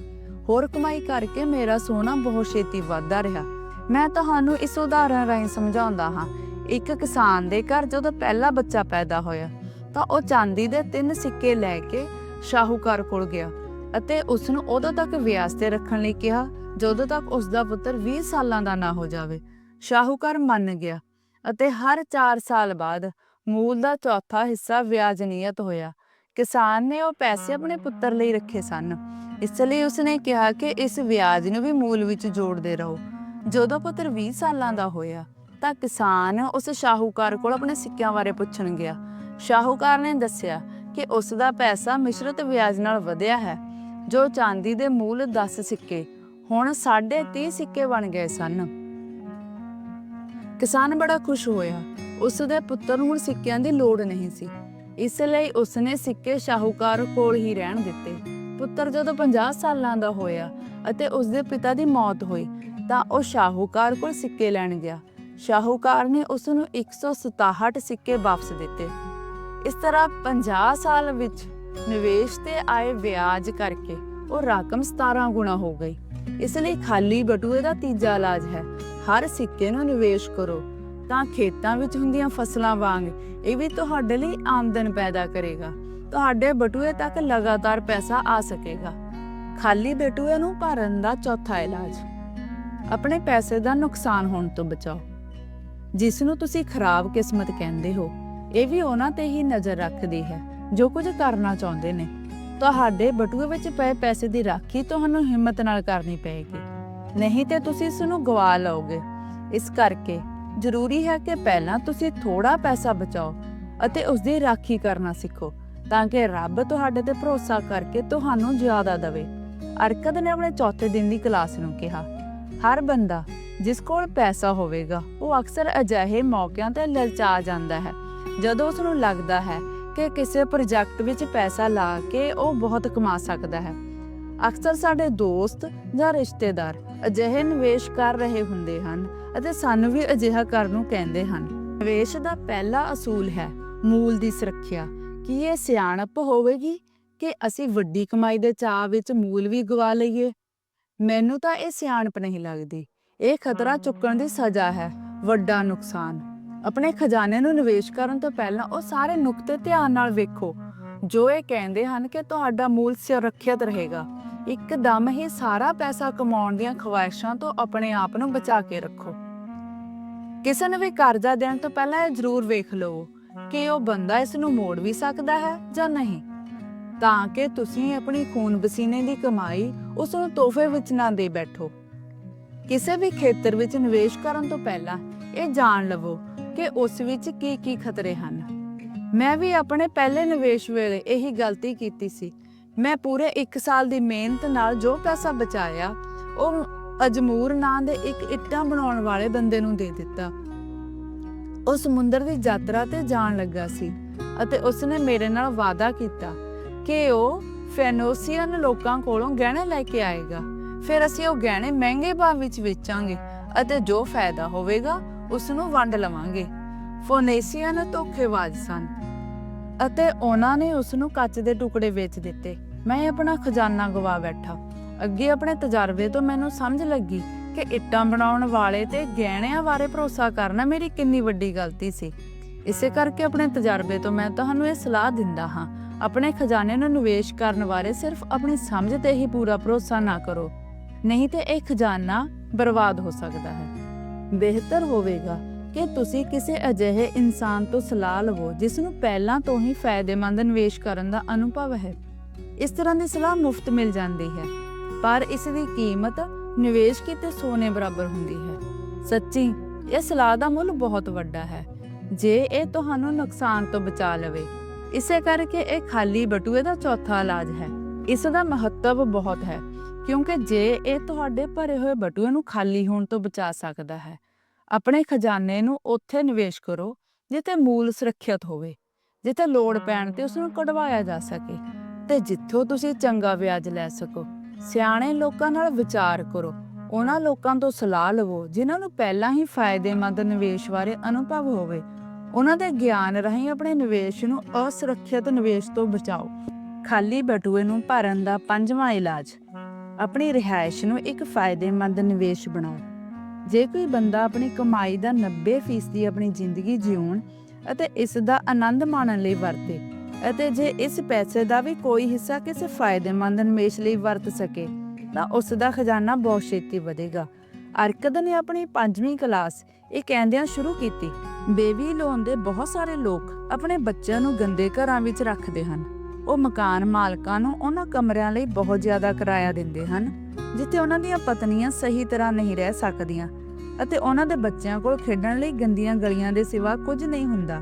ਹੋਰ ਕਮਾਈ ਕਰਕੇ ਮੇਰਾ ਸੋਨਾ ਬਹੁਤ ਛੇਤੀ ਵੱਧਦਾ ਰਿਹਾ। ਮੈਂ ਤੁਹਾਨੂੰ ਇਸ ਉਦਾਹਰਣ ਰਾਹੀਂ ਸਮਝਾਉਂਦਾ ਹਾਂ। ਇੱਕ ਕਿਸਾਨ ਦੇ ਘਰ ਜਦੋਂ ਪਹਿਲਾ ਬੱਚਾ ਪੈਦਾ ਹੋਇਆ, ਤਾਂ ਉਹ ਚਾਂਦੀ ਦੇ ਤਿੰਨ ਸਿੱਕੇ ਲੈ ਕੇ ਸ਼ਾਹੂਕਾਰ ਕੋਲ ਗਿਆ ਅਤੇ ਉਸ ਨੂੰ ਉਦੋਂ ਤੱਕ ਵਿਆਜ ਤੇ ਰੱਖਣ ਲਈ ਕਿਹਾ, ਜਦੋਂ ਤੱਕ ਉਸ ਦਾ ਪੁੱਤਰ 20 ਸਾਲਾਂ ਦਾ ਨਾ ਹੋ ਜਾਵੇ। ਸ਼ਾਹੂਕਾਰ ਮੰਨ ਗਿਆ ਅਤੇ ਹਰ 4 ਸਾਲ ਬਾਅਦ ਮੂਲ ਦਾ ਚੌਥਾ ਹਿੱਸਾ ਵਿਆਜ ਨਿਯਤ ਹੋਇਆ। ਕਿਸਾਨ ਨੇ ਉਹ ਪੈਸੇ ਆਪਣੇ ਪੁੱਤਰ ਲਈ ਰੱਖੇ ਸਨ। ਇਸ ਲਈ ਉਸਨੇ ਕਿਹਾ ਕਿ ਇਸ ਵਿਆਜ ਨੂੰ ਵੀ ਮੂਲ ਵਿੱਚ ਜੋੜਦੇ ਰਹੋ। ਜਦੋਂ ਪੁੱਤਰ 20 ਸਾਲਾਂ ਦਾ ਹੋਇਆ, ਤਾਂ ਕਿਸਾਨ ਉਸ ਸ਼ਾਹੂਕਾਰ ਕੋਲ ਆਪਣੇ ਸਿੱਕਿਆਂ ਬਾਰੇ ਪੁੱਛਣ ਗਿਆ। ਸ਼ਾਹੂਕਾਰ ਨੇ ਦੱਸਿਆ ਕਿ ਉਸ ਦਾ ਪੈਸਾ ਮਿਸ਼ਰਤ ਵਿਆਜ ਨਾਲ ਵਧਿਆ ਹੈ, ਜੋ ਚਾਂਦੀ ਦੇ ਮੂਲ 10 ਸਿੱਕੇ, ਹੁਣ 30 ਸਿੱਕੇ ਬਣ ਗਏ ਸਨ। ਕਿਸਾਨ ਬੜਾ ਖੁਸ਼ ਹੋਇਆ। ਉਸ ਦੇ ਪੁੱਤਰ ਨੂੰ ਹੁਣ ਸਿੱਕਿਆਂ ਦੀ ਲੋੜ ਨਹੀਂ ਸੀ। ਇਸ ਲਈ ਉਸਨੇ ਸਿੱਕੇ ਸ਼ਾਹੂਕਾਰ ਕੋਲ ਹੀ ਰਹਿਣ ਦਿੱਤੇ। ਪੁੱਤਰ ਜਦੋਂ 50 ਸਾਲਾਂ ਦਾ ਹੋਇਆ ਅਤੇ ਉਸ ਦੇ ਪਿਤਾ ਦੀ ਮੌਤ ਹੋਈ, ਤਾਂ ਉਹ ਸ਼ਾਹੂਕਾਰ ਕੋਲ ਸਿੱਕੇ ਲੈਣ ਗਿਆ। ਸ਼ਾਹੂਕਾਰ ਨੇ ਉਸ ਨੂੰ 167 ਸਿੱਕੇ ਵਾਪਸ ਦਿੱਤੇ। ਇਸ ਤਰ੍ਹਾਂ 50 ਸਾਲ ਵਿੱਚ ਨਿਵੇਸ਼ ਤੇ ਆਏ ਵਿਆਜ ਕਰਕੇ ਉਹ ਰਕਮ 17 ਗੁਣਾ ਹੋ ਗਈ। ਇਸ ਲਈ ਖਾਲੀ ਬਟੂਏ ਦਾ ਤੀਜਾ ਇਲਾਜ ਹੈ। ਹਰ ਸਿੱਕੇ ਨੂੰ ਨਿਵੇਸ਼ ਕਰੋ, ਤਾਂ ਖੇਤਾਂ ਵਿੱਚ ਹੁੰਦੀਆਂ ਫਸਲਾਂ ਵਾਂਗ ਇਹ ਵੀ ਤੁਹਾਡੇ ਲਈ ਆਮਦਨ ਪੈਦਾ ਕਰੇਗਾ। ਤੁਹਾਡੇ ਬਟੂਏ ਤੱਕ ਲਗਾਤਾਰ ਪੈਸਾ ਆ ਸਕੇਗਾ। ਖਾਲੀ ਬਟੂਏ ਨੂੰ ਭਰਨ ਦਾ ਚੌਥਾ ਇਲਾਜ। ਆਪਣੇ ਪੈਸੇ ਦਾ ਨੁਕਸਾਨ ਹੋਣ ਤੋਂ ਬਚਾਓ। ਜਿਸ ਨੂੰ ਤੁਸੀਂ ਖਰਾਬ ਕਿਸਮਤ ਕਹਿੰਦੇ ਹੋ, ਇਹ ਵੀ ਉਹਨਾਂ ਤੇ ਹੀ ਨਜ਼ਰ ਰੱਖਦੀ ਹੈ, ਜੋ ਕੁਝ ਕਰਨਾ ਚਾਹੁੰਦੇ ਨੇ। ਤੁਹਾਡੇ ਬਟੂਏ ਵਿੱਚ ਪਏ ਪੈਸੇ ਦੀ ਰਾਖੀ ਤੁਹਾਨੂੰ ਹਿੰਮਤ ਨਾਲ ਕਰਨੀ ਪਏਗੀ। ਨਹੀਂ ਤੇ ਤੁਸੀਂ ਇਸ ਨੂੰ ਗਵਾ ਲਓਗੇ। ਇਸ ਕਰਕੇ ਜ਼ਰੂਰੀ ਹੈ ਕਿ ਪਹਿਲਾਂ ਤੁਸੀਂ ਥੋੜਾ ਪੈਸਾ ਬਚਾਓ ਅਤੇ ਉਸ ਦੀ ਰਾਖੀ ਕਰਨਾ ਸਿੱਖੋ। ਤਾਂ ਕਿ ਰੱਬ ਤੁਹਾਡੇ ਤੇ ਭਰੋਸਾ ਕਰਕੇ ਤੁਹਾਨੂੰ ਜ਼ਿਆਦਾ ਦੇਵੇ। ਅਰਕਦ ਨੇ ਆਪਣੇ ਚੌਥੇ ਦਿਨ ਦੀ ਕਲਾਸ ਨੂੰ ਕਿਹਾ, ਹਰ ਬੰਦਾ ਜਿਸ ਕੋਲ ਪੈਸਾ ਹੋਵੇਗਾ, ਉਹ ਅਕਸਰ ਅਜਿਹੇ ਮੌਕਿਆਂ ਤੇ ਲਲਚਾ ਜਾਂਦਾ ਹੈ, ਜਦੋਂ ਉਸ ਨੂੰ ਲੱਗਦਾ ਹੈ ਕਿ ਕਿਸੇ ਪ੍ਰੋਜੈਕਟ ਵਿੱਚ ਪੈਸਾ ਲਾ ਕੇ ਉਹ ਬਹੁਤ ਕਮਾ ਸਕਦਾ ਹੈ। ਅਕਸਰ ਸਾਡੇ ਦੋਸਤ ਜਾਂ ਰਿਸ਼ਤੇਦਾਰ ਅਜਿਹੇ ਨਿਵੇਸ਼ ਕਰ ਰਹੇ ਹੁੰਦੇ ਹਨ ਅਤੇ ਸਾਨੂੰ ਵੀ ਅਜਿਹਾ ਕਰਨ ਨੂੰ ਕਹਿੰਦੇ ਹਨ। ਨਿਵੇਸ਼ ਦਾ ਪਹਿਲਾ ਅਸੂਲ ਹੈ ਮੂਲ ਦੀ ਸੁਰੱਖਿਆ। ਕੀ ਇਹ ਸਿਆਣਪ ਹੋਵੇਗੀ ਕਿ ਅਸੀਂ ਵੱਡੀ ਕਮਾਈ ਦੇ ਚਾਅ ਵਿੱਚ ਮੂਲ ਵੀ ਗਵਾ ਲਈਏ? ਮੈਨੂੰ ਤਾਂ ਇਹ ਸਿਆਣਪ ਨਹੀਂ ਲੱਗਦੀ। ਇਹ ਖਤਰਾ ਚੁੱਕਣ ਦੀ ਸਜ਼ਾ ਹੈ, ਵੱਡਾ ਨੁਕਸਾਨ। ਆਪਣੇ ਖਜ਼ਾਨੇ ਨੂੰ ਨਿਵੇਸ਼ ਕਰਨ ਤੋਂ ਪਹਿਲਾਂ ਉਹ ਸਾਰੇ ਨੁਕਤੇ ਧਿਆਨ ਨਾਲ ਵੇਖੋ। ਜੋ ਇਹ ਕਹਿੰਦੇ ਹਨ ਕਿ ਤੁਹਾਡਾ ਮੂਲ ਸੁਰੱਖਿਅਤ ਰਹੇਗਾ। ਇੱਕਦਮ ਹੀ ਸਾਰਾ ਪੈਸਾ ਕਮਾਉਣ ਦੀਆਂ ਖਵਾਇਸ਼ਾਂ ਤੋਂ ਆਪਣੇ ਆਪ ਨੂੰ ਬਚਾ ਕੇ ਰੱਖੋ। ਕਿਸੇ ਨੂੰ ਵੀ ਕਰਜ਼ਾ ਦੇਣ ਤੋਂ ਪਹਿਲਾਂ ਇਹ ਜ਼ਰੂਰ ਵੇਖ ਲਵੋ। ਕਿ ਉਹ ਬੰਦਾ ਇਸ ਨੂੰ ਮੋੜ ਵੀ ਸਕਦਾ ਹੈ ਜਾਂ ਨਹੀਂ? ਤਾਂ ਕਿ ਤੁਸੀਂ ਆਪਣੀ ਖੂਨ ਪਸੀਨੇ ਦੀ ਕਮਾਈ ਉਸ ਨੂੰ ਤੋਹਫੇ ਵਿੱਚ ਨਾ ਦੇ ਬੈਠੋ। ਕਿਸੇ ਵੀ ਖੇਤਰ ਵਿੱਚ ਨਿਵੇਸ਼ ਕਰਨ ਤੋਂ ਪਹਿਲਾਂ ਇਹ ਜਾਣ ਲਵੋ ਕਿ ਉਸ ਵਿੱਚ ਕੀ ਕੀ ਖਤਰੇ ਹਨ। ਮੈਂ ਵੀ ਆਪਣੇ ਪਹਿਲੇ ਨਿਵੇਸ਼ ਵੇਲੇ ਇਹੀ ਗਲਤੀ ਕੀਤੀ ਸੀ। ਮੈਂ ਪੂਰੇ 1 ਸਾਲ ਦੀ ਮਿਹਨਤ ਨਾਲ ਜੋ ਪੈਸਾ ਬਚਾਇਆ, ਉਹ ਅਜਮੂਰ ਨਾਂ ਦੇ ਇੱਕ ਇੱਟਾਂ ਬਣਾਉਣ ਵਾਲੇ ਬੰਦੇ ਨੂੰ ਦੇ ਦਿੱਤਾ। ਉਹ ਸਮੁੰਦਰ ਦੀ ਯਾਤਰਾ ਤੇ ਜਾਣ ਲੱਗਾ ਸੀ ਅਤੇ ਉਸਨੇ ਮੇਰੇ ਨਾਲ ਵਾਅਦਾ ਕੀਤਾ ਕਿ ਉਹ ਫੈਨੋਸੀਅਨ ਲੋਕਾਂ ਕੋਲੋਂ ਗਹਿਣੇ ਲੈ ਕੇ ਆਏਗਾ। ਫਿਰ ਅਸੀਂ ਉਹ ਗਹਿਣੇ ਮਹਿੰਗੇ ਭਾਅ ਵਿੱਚ ਵੇਚਾਂਗੇ ਅਤੇ ਜੋ ਫਾਇਦਾ ਹੋਵੇਗਾ ਉਸ ਨੂੰ ਵੰਡ ਲਵਾਂਗੇ। ਫੋਨੇਸੀਅਨ ਧੋਖੇਬਾਜ਼ ਸਨ ਅਤੇ ਉਹਨਾਂ ਨੇ ਉਸ ਨੂੰ ਕੱਚ ਦੇ ਟੁਕੜੇ ਵੇਚ ਦਿੱਤੇ। ਮੈਂ ਆਪਣਾ ਖਜ਼ਾਨਾ ਗਵਾ ਬੈਠਾ। ਅੱਗੇ ਆਪਣੇ ਤਜਰਬੇ ਤੋਂ ਮੈਨੂੰ ਸਮਝ ਲੱਗੀ ਕਿ ਇੱਟਾਂ ਬਣਾਉਣ ਵਾਲੇ ਤੇ ਗਹਿਣਿਆਂ ਬਾਰੇ ਭਰੋਸਾ ਕਰਨਾ ਮੇਰੀ ਕਿੰਨੀ ਵੱਡੀ ਗਲਤੀ ਸੀ। ਇਸੇ ਕਰਕੇ ਆਪਣੇ ਤਜਰਬੇ ਤੋਂ ਮੈਂ ਤੁਹਾਨੂੰ ਇਹ ਸਲਾਹ ਦਿੰਦਾ ਹਾਂ। ਆਪਣੇ ਖਜ਼ਾਨੇ ਨੂੰ ਨਿਵੇਸ਼ ਕਰਨ ਬਾਰੇ ਸਿਰਫ ਆਪਣੀ ਸਮਝ ਤੇ ਹੀ ਪੂਰਾ ਭਰੋਸਾ ਨਾ ਕਰੋ। ਨਹੀਂ ਤੇ ਇਹ ਖਜ਼ਾਨਾ ਬਰਬਾਦ ਹੋ ਸਕਦਾ ਹੈ। ਬਿਹਤਰ ਹੋਵੇਗਾ ਕਿ ਤੁਸੀਂ ਕਿਸੇ ਅਜਿਹੇ ਇਨਸਾਨ ਤੋਂ ਸਲਾਹ ਲਵੋ ਜਿਸ ਨੂੰ ਪਹਿਲਾਂ ਤੋਂ ਹੀ ਫਾਇਦੇਮੰਦ ਨਿਵੇਸ਼ ਕਰਨ ਦਾ ਅਨੁਭਵ ਹੈ। ਇਸ ਤਰ੍ਹਾਂ ਦੀ ਸਲਾਹ ਮੁਫਤ ਮਿਲ ਜਾਂਦੀ ਹੈ। ਪਰ ਇਸ ਦੀ ਕੀਮਤ ਨਿਵੇਸ਼ ਕੀਤੇ ਸੋਨੇ ਬਰਾਬਰ ਹੁੰਦੀ ਹੈ। ਸੱਚੀ, ਇਹ ਸਲਾਹ ਦਾ ਮੁੱਲ ਬਹੁਤ ਵੱਡਾ ਹੈ। ਜੇ ਇਹ ਤੁਹਾਨੂੰ ਨੁਕਸਾਨ ਤੋਂ ਬਚਾ ਲਵੇ, ਇਸੇ ਕਰਕੇ ਇਹ ਖਾਲੀ ਬਟੂਏ ਦਾ ਚੌਥਾ ਇਲਾਜ ਹੈ। ਇਸ ਦਾ ਮਹੱਤਵ ਬਹੁਤ ਹੈ, ਕਿਉਂਕਿ ਜੇ ਇਹ ਤੁਹਾਡੇ ਭਰੇ ਹੋਏ ਬਟੂਏ ਨੂੰ ਖਾਲੀ ਹੋਣ ਤੋਂ ਬਚਾ ਸਕਦਾ ਹੈ, ਆਪਣੇ ਖਜ਼ਾਨੇ ਨੂੰ ਉੱਥੇ ਨਿਵੇਸ਼ ਕਰੋ, ਜਿੱਥੇ ਮੂਲ ਸੁਰੱਖਿਅਤ ਹੋਵੇ, ਜਿੱਥੇ ਲੋੜ ਪੈਣ ਤੇ ਉਸ ਨੂੰ ਕਢਵਾਇਆ ਜਾ ਸਕੇ, ਤੇ ਜਿੱਥੋਂ ਤੁਸੀਂ ਚੰਗਾ ਵਿਆਜ ਲੈ ਸਕੋ। ਸਿਆਣੇ ਲੋਕਾਂ ਨਾਲ ਵਿਚਾਰ ਕਰੋ। ਉਹਨਾਂ ਲੋਕਾਂ ਤੋਂ ਸਲਾਹ ਲਵੋ, ਜਿਨ੍ਹਾਂ ਨੂੰ ਪਹਿਲਾਂ ਹੀ ਫਾਇਦੇਮੰਦ ਨਿਵੇਸ਼ ਬਾਰੇ ਅਨੁਭਵ ਹੋਵੇ। ਉਹਨਾਂ ਦੇ ਗਿਆਨ ਰਾਹੀਂ ਆਪਣੇ ਨਿਵੇਸ਼ ਨੂੰ ਅਸੁਰੱਖਿਅਤ ਨਿਵੇਸ਼ ਤੋਂ ਬਚਾਓ। ਖਾਲੀ ਬਟੂਏ ਨੂੰ ਭਰਨ ਦਾ ਪੰਜਵਾਂ ਇਲਾਜ। ਆਪਣੀ ਰਿਹਾਇਸ਼ ਨੂੰ ਇੱਕ ਫਾਇਦੇਮੰਦ ਨਿਵੇਸ਼ ਬਣਾਓ। ਜੇ ਕੋਈ ਬੰਦਾ ਆਪਣੀ ਕਮਾਈ ਦਾ 90% ਆਪਣੀ ਜ਼ਿੰਦਗੀ ਜਿਉਣ ਅਤੇ ਇਸ ਦਾ ਆਨੰਦ ਮਾਣਨ ਲਈ ਵਰਤੇ ਅਤੇ ਜੇ ਇਸ ਪੈਸੇ ਦਾ ਵੀ ਕੋਈ ਹਿੱਸਾ ਕਿਸੇ ਫਾਇਦੇਮੰਦ ਨਿਵੇਸ਼ ਲਈ ਵਰਤ ਸਕੇ, ਤਾਂ ਉਸ ਦਾ ਖਜ਼ਾਨਾ ਬਹੁਤ ਛੇਤੀ ਵਧੇਗਾ। ਅਰਕਦ ਨੇ ਆਪਣੀ ਪੰਜਵੀਂ ਕਲਾਸ ਇਹ ਕਹਿੰਦਿਆਂ ਸ਼ੁਰੂ ਕੀਤੀ ਬੇਬੀ ਲੋਨ ਦੇ ਬਹੁਤ ਸਾਰੇ ਲੋਕ ਆਪਣੇ ਬੱਚਿਆਂ ਨੂੰ ਗੰਦੇ ਘਰਾਂ ਵਿੱਚ ਰੱਖਦੇ ਹਨ। ਉਹ ਮਕਾਨ ਮਾਲਕਾਂ ਨੂੰ ਉਹਨਾਂ ਕਮਰਿਆਂ ਲਈ ਬਹੁਤ ਜ਼ਿਆਦਾ ਕਿਰਾਇਆ ਦਿੰਦੇ ਹਨ, ਜਿੱਥੇ ਉਹਨਾਂ ਦੀਆਂ ਪਤਨੀਆਂ ਸਹੀ ਤਰ੍ਹਾਂ ਨਹੀਂ ਰਹਿ ਸਕਦੀਆਂ ਅਤੇ ਉਹਨਾਂ ਦੇ ਬੱਚਿਆਂ ਕੋਲ ਖੇਡਣ ਲਈ ਗੰਦੀਆਂ ਗਲੀਆਂ ਦੇ ਸਿਵਾ ਕੁਝ ਨਹੀਂ ਹੁੰਦਾ।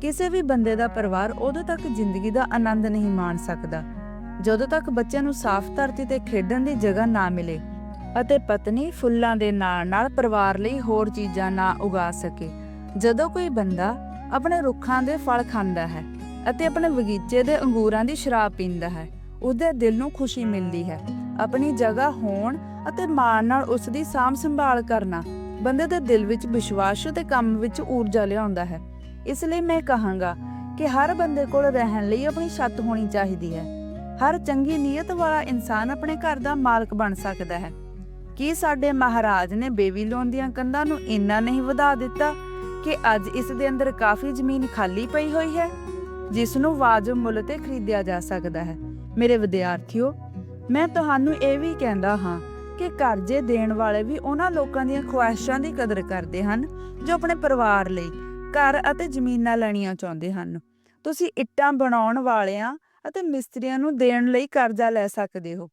ਕਿਸੇ ਵੀ ਬੰਦੇ ਦਾ ਪਰਿਵਾਰ ਉਦੋਂ ਤੱਕ ਜ਼ਿੰਦਗੀ ਦਾ ਆਨੰਦ ਨਹੀਂ ਮਾਣ ਸਕਦਾ। ਜਦੋਂ ਤੱਕ ਬੱਚਿਆਂ ਨੂੰ ਸਾਫ਼ ਧਰਤੀ ਤੇ ਖੇਡਣ ਦੀ ਜਗ੍ਹਾ ਨਾ ਮਿਲੇ ਅਤੇ ਪਤਨੀ ਫੁੱਲਾਂ ਦੇ ਨਾਲ-ਨਾਲ ਪਰਿਵਾਰ ਲਈ ਹੋਰ ਚੀਜ਼ਾਂ ਨਾ ਉਗਾ ਸਕੇ। ਜਦੋਂ ਕੋਈ ਬੰਦਾ ਆਪਣੇ ਰੁੱਖਾਂ ਦੇ ਫਲ ਖਾਂਦਾ ਹੈ ਅਤੇ ਆਪਣੇ ਬਗੀਚੇ ਦੇ ਅੰਗੂਰਾਂ ਦੀ ਸ਼ਰਾਬ ਪੀਂਦਾ ਹੈ ਉਹਦੇ ਦਿਲ ਨੂੰ ਖੁਸ਼ੀ ਮਿਲਦੀ ਹੈ। ਆਪਣੀ ਜਗ੍ਹਾ ਹੋਣ ਅਤੇ ਮਾਣ ਨਾਲ ਉਸ ਦੀ ਸਾਂਭ ਸੰਭਾਲ ਕਰਨਾ ਬੰਦੇ ਦੇ ਦਿਲ ਵਿੱਚ ਵਿਸ਼ਵਾਸ ਤੇ ਕੰਮ ਵਿੱਚ ਊਰਜਾ ਲਿਆਉਂਦਾ ਹੈ। ਇਸ ਲਈ ਮੈਂ ਕਹਾਂਗਾ ਕਿ ਹਰ ਬੰਦੇ ਕੋਲ ਰਹਿਣ ਲਈ ਆਪਣੀ ਛੱਤ ਹੋਣੀ ਚਾਹੀਦੀ ਹੈ। ਹਰ ਚੰਗੀ ਨੀਅਤ ਵਾਲਾ ਇਨਸਾਨ ਆਪਣੇ ਘਰ ਦਾ ਮਾਲਕ ਬਣ ਸਕਦਾ ਹੈ। ਕੀ ਸਾਡੇ ਮਹਾਰਾਜ ਨੇ ਬੇਬੀਲੋਨ ਦੀਆਂ ਕੰਧਾਂ ਨੂੰ ਇੰਨਾ ਨਹੀਂ ਵਧਾ ਦਿੱਤਾ ਕਿ ਅੱਜ ਇਸ ਦੇ ਅੰਦਰ ਕਾਫੀ ਜ਼ਮੀਨ ਖਾਲੀ ਪਈ ਹੋਈ ਹੈ? ਜਿਸ ਨੂੰ ਵਾਜਬ ਮੁੱਲ ਤੇ ਖਰੀਦਿਆ ਜਾ ਸਕਦਾ ਹੈ। ਮੇਰੇ ਵਿਦਿਆਰਥੀਓ, ਮੈਂ ਤੁਹਾਨੂੰ ਇਹ ਵੀ ਕਹਿੰਦਾ ਹਾਂ ਕਿ ਕਰਜ਼ੇ ਦੇਣ ਵਾਲੇ ਵੀ ਉਹਨਾਂ ਲੋਕਾਂ ਦੀਆਂ ਖੁਆਇਸ਼ਾਂ ਦੀ ਕਦਰ ਕਰਦੇ ਹਨ ਜੋ ਆਪਣੇ ਪਰਿਵਾਰ ਲਈ ਘਰ ਅਤੇ ਜ਼ਮੀਨਾਂ ਲੈਣੀਆਂ ਚਾਹੁੰਦੇ ਹਨ। ਤੁਸੀਂ ਇੱਟਾਂ ਬਣਾਉਣ ਵਾਲਿਆਂ ਅਤੇ ਮਿਸਤਰੀਆਂ ਨੂੰ ਦੇਣ ਲਈ ਕਰਜ਼ਾ ਲੈ ਸਕਦੇ ਹੋ।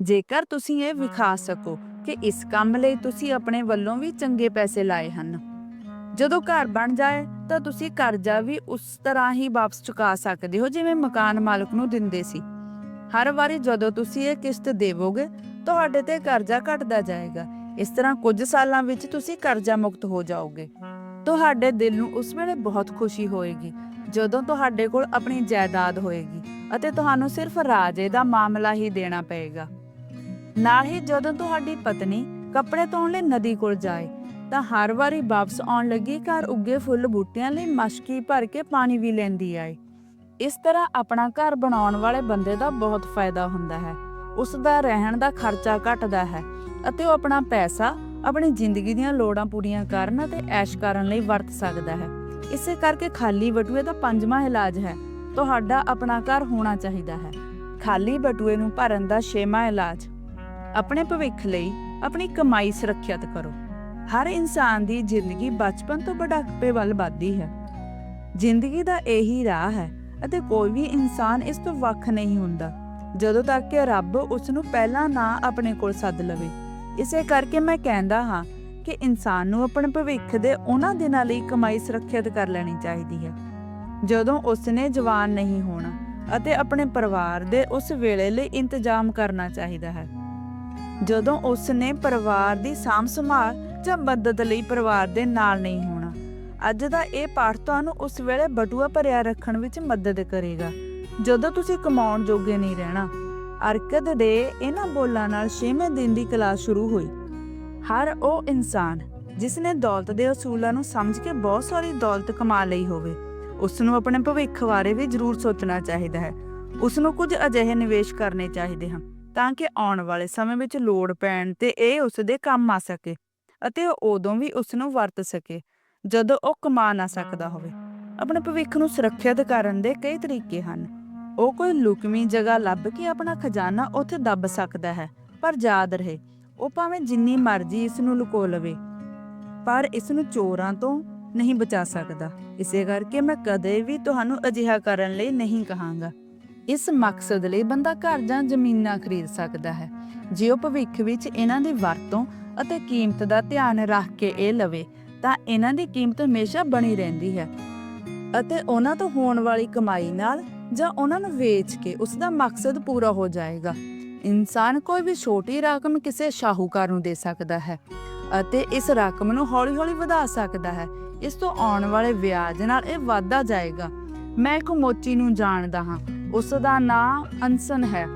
ਜੇਕਰ ਤੁਸੀਂ ਇਹ ਵਿਖਾ ਸਕੋ ਕਿ ਇਸ ਕੰਮ ਲਈ ਤੁਸੀਂ ਆਪਣੇ ਵੱਲੋਂ ਵੀ ਚੰਗੇ ਪੈਸੇ ਲਾਏ ਹਨ। ਜਦੋਂ ਘਰ ਬਣ ਜਾਏ, ਤਾਂ ਤੁਸੀਂ ਕਰਜ਼ਾ ਵੀ ਉਸ ਤਰ੍ਹਾਂ ਹੀ ਵਾਪਸ ਚੁਕਾ ਸਕਦੇ ਹੋ, ਜਿਵੇਂ ਮਕਾਨ ਮਾਲਕ ਨੂੰ ਦਿੰਦੇ ਸੀ। ਹਰ ਵਾਰੀ ਜਦੋਂ ਤੁਸੀਂ ਇਹ ਕਿਸ਼ਤ ਦੇਵੋਗੇ, ਤੁਹਾਡੇ ਤੇ ਕਰਜ਼ਾ ਘਟਦਾ ਜਾਏਗਾ। ਇਸ ਤਰ੍ਹਾਂ ਕੁਝ ਸਾਲਾਂ ਵਿੱਚ ਤੁਸੀਂ ਕਰਜ਼ਾ ਮੁਕਤ ਹੋ ਜਾਓਗੇ। ਤੁਹਾਡੇ ਦਿਲ ਨੂੰ ਉਸ ਵੇਲੇ ਬਹੁਤ ਖੁਸ਼ੀ ਹੋਏਗੀ, ਜਦੋਂ ਤੁਹਾਡੇ ਕੋਲ ਆਪਣੀ ਜਾਇਦਾਦ ਹੋਏਗੀ ਅਤੇ ਤੁਹਾਨੂੰ ਸਿਰਫ ਰਾਜੇ ਦਾ ਮਾਮਲਾ ਹੀ ਦੇਣਾ ਪਏਗਾ। ਨਾਲ ਹੀ ਜਦੋਂ ਤੁਹਾਡੀ ਪਤਨੀ ਕੱਪੜੇ ਧੋਣ ਲਈ ਨਦੀ ਕੋਲ ਜਾਏ, ਤਾਂ ਹਰ ਵਾਰੀ ਵਾਪਸ ਆਉਣ ਲੱਗੀ ਘਰ ਉੱਗੇ ਫੁੱਲ ਬੂਟਿਆਂ ਲਈ ਮਸ਼ਕੀ ਭਰ ਕੇ ਪਾਣੀ ਵੀ ਲੈਂਦੀ ਆਏ। ਇਸ ਤਰ੍ਹਾਂ ਆਪਣਾ ਘਰ ਬਣਾਉਣ ਵਾਲੇ ਬੰਦੇ ਦਾ ਬਹੁਤ ਫਾਇਦਾ ਹੁੰਦਾ ਹੈ। ਉਸ ਦਾ ਰਹਿਣ ਦਾ ਖਰਚਾ ਘਟਦਾ ਹੈ ਅਤੇ ਉਹ ਆਪਣਾ ਪੈਸਾ ਆਪਣੀ ਜ਼ਿੰਦਗੀ ਦੀਆਂ ਲੋੜਾਂ ਪੂਰੀਆਂ ਕਰਨ ਅਤੇ ਐਸ਼ ਕਰਨ ਲਈ ਵਰਤ ਸਕਦਾ ਹੈ। ਇਸੇ ਕਰਕੇ ਖਾਲੀ ਬਟੂਏ ਦਾ ਪੰਜਵਾਂ ਇਲਾਜ ਹੈ। ਤੁਹਾਡਾ ਆਪਣਾ ਘਰ ਹੋਣਾ ਚਾਹੀਦਾ ਹੈ। ਖਾਲੀ ਬਟੂਏ ਨੂੰ ਭਰਨ ਦਾ ਛੇਵਾਂ ਇਲਾਜ। ਆਪਣੇ ਭਵਿੱਖ ਲਈ ਆਪਣੀ ਕਮਾਈ ਸੁਰੱਖਿਅਤ ਕਰੋ। ਹਰ ਇਨਸਾਨ ਦੀ ਜ਼ਿੰਦਗੀ ਬਚਪਨ ਤੋਂ ਬੁਢਾਪੇ ਵੱਲ ਵੱਧਦੀ ਹੈ। ਜ਼ਿੰਦਗੀ ਦਾ ਇਹੀ ਰਾਹ ਹੈ ਅਤੇ ਕੋਈ ਵੀ ਇਨਸਾਨ ਇਸ ਤੋਂ ਵੱਖ ਨਹੀਂ ਹੁੰਦਾ। ਜਦੋਂ ਤੱਕ ਕਿ ਰੱਬ ਉਸ ਨੂੰ ਪਹਿਲਾਂ ਨਾ ਆਪਣੇ ਕੋਲ ਸੱਦ ਲਵੇ। ਇਸੇ ਕਰਕੇ ਮੈਂ ਕਹਿੰਦਾ ਹਾਂ ਕਿ ਇਨਸਾਨ ਨੂੰ ਆਪਣੇ ਭਵਿੱਖ ਦੇ ਉਹਨਾਂ ਦਿਨਾਂ ਲਈ ਕਮਾਈ ਸੁਰੱਖਿਅਤ ਕਰ ਲੈਣੀ ਚਾਹੀਦੀ ਹੈ। ਜਦੋਂ ਉਸਨੇ ਜਵਾਨ ਨਹੀਂ ਹੋਣਾ ਅਤੇ ਆਪਣੇ ਪਰਿਵਾਰ ਦੇ ਉਸ ਵੇਲੇ ਲਈ ਇੰਤਜ਼ਾਮ ਕਰਨਾ ਚਾਹੀਦਾ ਹੈ। ਜਦੋਂ ਉਸ ਪਰਿਵਾਰ ਦੀ ਸਾਂਭ ਸੰਭਾਲ ਜਾਂ ਮਦਦ ਲਈ ਪਰਿਵਾਰ ਦੇ ਨਾਲ ਨਹੀਂ ਹੋਣਾ, ਅੱਜ ਦਾ ਇਹ ਪਾਠ ਤੁਹਾਨੂੰ ਉਸ ਵੇਲੇ ਬਟੂਆ ਭਰਿਆ ਰੱਖਣ ਵਿੱਚ ਮਦਦ ਕਰੇਗਾ। ਜਦੋਂ ਤੁਸੀਂ ਕਮਾਉਣ ਜੋਗੇ ਨਹੀਂ ਰਹਿਣਾ ਅਰਕਦ ਦੇ ਇਹਨਾਂ ਬੋਲਾਂ ਨਾਲ ਛੇਵੇਂ ਦਿਨ ਦੀ ਕਲਾਸ ਸ਼ੁਰੂ ਹੋਈ। ਹਰ ਉਹ ਇਨਸਾਨ ਜਿਸ ਨੇ ਦੌਲਤ ਦੇ ਅਸੂਲਾਂ ਨੂੰ ਸਮਝ ਕੇ ਬਹੁਤ ਸਾਰੀ ਦੌਲਤ ਕਮਾ ਲਈ ਹੋਵੇ ਉਸ ਨੂੰ ਆਪਣੇ ਭਵਿੱਖ ਬਾਰੇ ਵੀ ਜ਼ਰੂਰ ਸੋਚਣਾ ਚਾਹੀਦਾ ਹੈ। ਉਸ ਨੂੰ ਕੁਝ ਅਜਿਹੇ ਨਿਵੇਸ਼ ਕਰਨੇ ਚਾਹੀਦੇ ਹਨ ਤਾਂ ਕਿ ਆਉਣ ਵਾਲੇ ਸਮੇਂ ਵਿੱਚ ਲੋੜ ਪੈਣ ਤੇ ਇਹ ਉਸ ਦੇ ਕੰਮ ਆ ਸਕੇ ਅਤੇ ਉਦੋਂ ਵੀ ਉਸ ਨੂੰ ਵਰਤ ਸਕੇ, ਜਦੋਂ ਉਹ ਕਮਾ ਨਾ ਸਕਦਾ ਹੋਵੇ। ਆਪਣੇ ਭਵਿੱਖ ਨੂੰ ਸੁਰੱਖਿਅਤ ਕਰਨ ਦੇ ਕਈ ਤਰੀਕੇ ਹਨ। ਉਹ ਕੋਈ ਲੁਕਵੀਂ ਜਗ੍ਹਾ ਲੱਭ ਕੇ ਆਪਣਾ ਖਜ਼ਾਨਾ ਉੱਥੇ ਦੱਬ ਸਕਦਾ ਹੈ, ਪਰ ਯਾਦ ਰਹੇ, ਉਹ ਭਾਵੇਂ ਜਿੰਨੀ ਮਰਜ਼ੀ ਇਸ ਨੂੰ ਲੁਕੋ ਲਵੇ, ਪਰ ਇਸ ਨੂੰ ਚੋਰਾਂ ਤੋਂ ਨਹੀਂ ਬਚਾ ਸਕਦਾ। ਇਸੇ ਕਰਕੇ ਮੈਂ ਕਦੇ ਵੀ ਤੁਹਾਨੂੰ ਅਜਿਹਾ ਕਰਨ ਲਈ ਨਹੀਂ ਕਹਾਂਗਾ। ਇਸ ਮਕਸਦ ਲਈ ਬੰਦਾ ਘਰ ਜਾਂ ਜ਼ਮੀਨਾਂ ਖਰੀਦ ਸਕਦਾ ਹੈ, ਜੇ ਉਹ ਭਵਿੱਖ ਵਿੱਚ ਇਹਨਾਂ ਦੀ ਵਰਤੋਂ ਅਤੇ ਕੀਮਤ ਦਾ ਧਿਆਨ ਰੱਖ ਕੇ ਇਹ ਲਵੇ, ਤਾਂ ਇਹਨਾਂ ਦੀ ਕੀਮਤ ਹਮੇਸ਼ਾ ਬਣੀ ਰਹਿੰਦੀ ਹੈ ਅਤੇ ਉਹਨਾਂ ਤੋਂ ਹੋਣ ਵਾਲੀ ਕਮਾਈ ਨਾਲ ਜਾਂ ਉਹਨਾਂ ਨੂੰ ਵੇਚ ਕੇ ਉਸ ਦਾ ਮਕਸਦ ਪੂਰਾ ਹੋ ਜਾਏਗਾ। ਇਨਸਾਨ ਕੋਈ ਵੀ ਛੋਟੀ ਰਕਮ ਕਿਸੇ ਸ਼ਾਹੂਕਾਰ ਨੂੰ ਦੇ ਸਕਦਾ ਹੈ ਅਤੇ ਇਸ ਰਕਮ ਨੂੰ ਹੌਲੀ-ਹੌਲੀ ਵਧਾ ਸਕਦਾ ਹੈ। ਇਸ ਤੋਂ ਆਉਣ ਵਾਲੇ ਵਿਆਜ ਨਾਲ ਇਹ ਵਧਦਾ ਜਾਏਗਾ। ਮੈਂ ਇੱਕ ਮੋਚੀ ਨੂੰ ਜਾਣਦਾ ਹਾਂ। ਉਸ ਦਾ ਨਾਮ ਅਨਸਨ ਹੈ।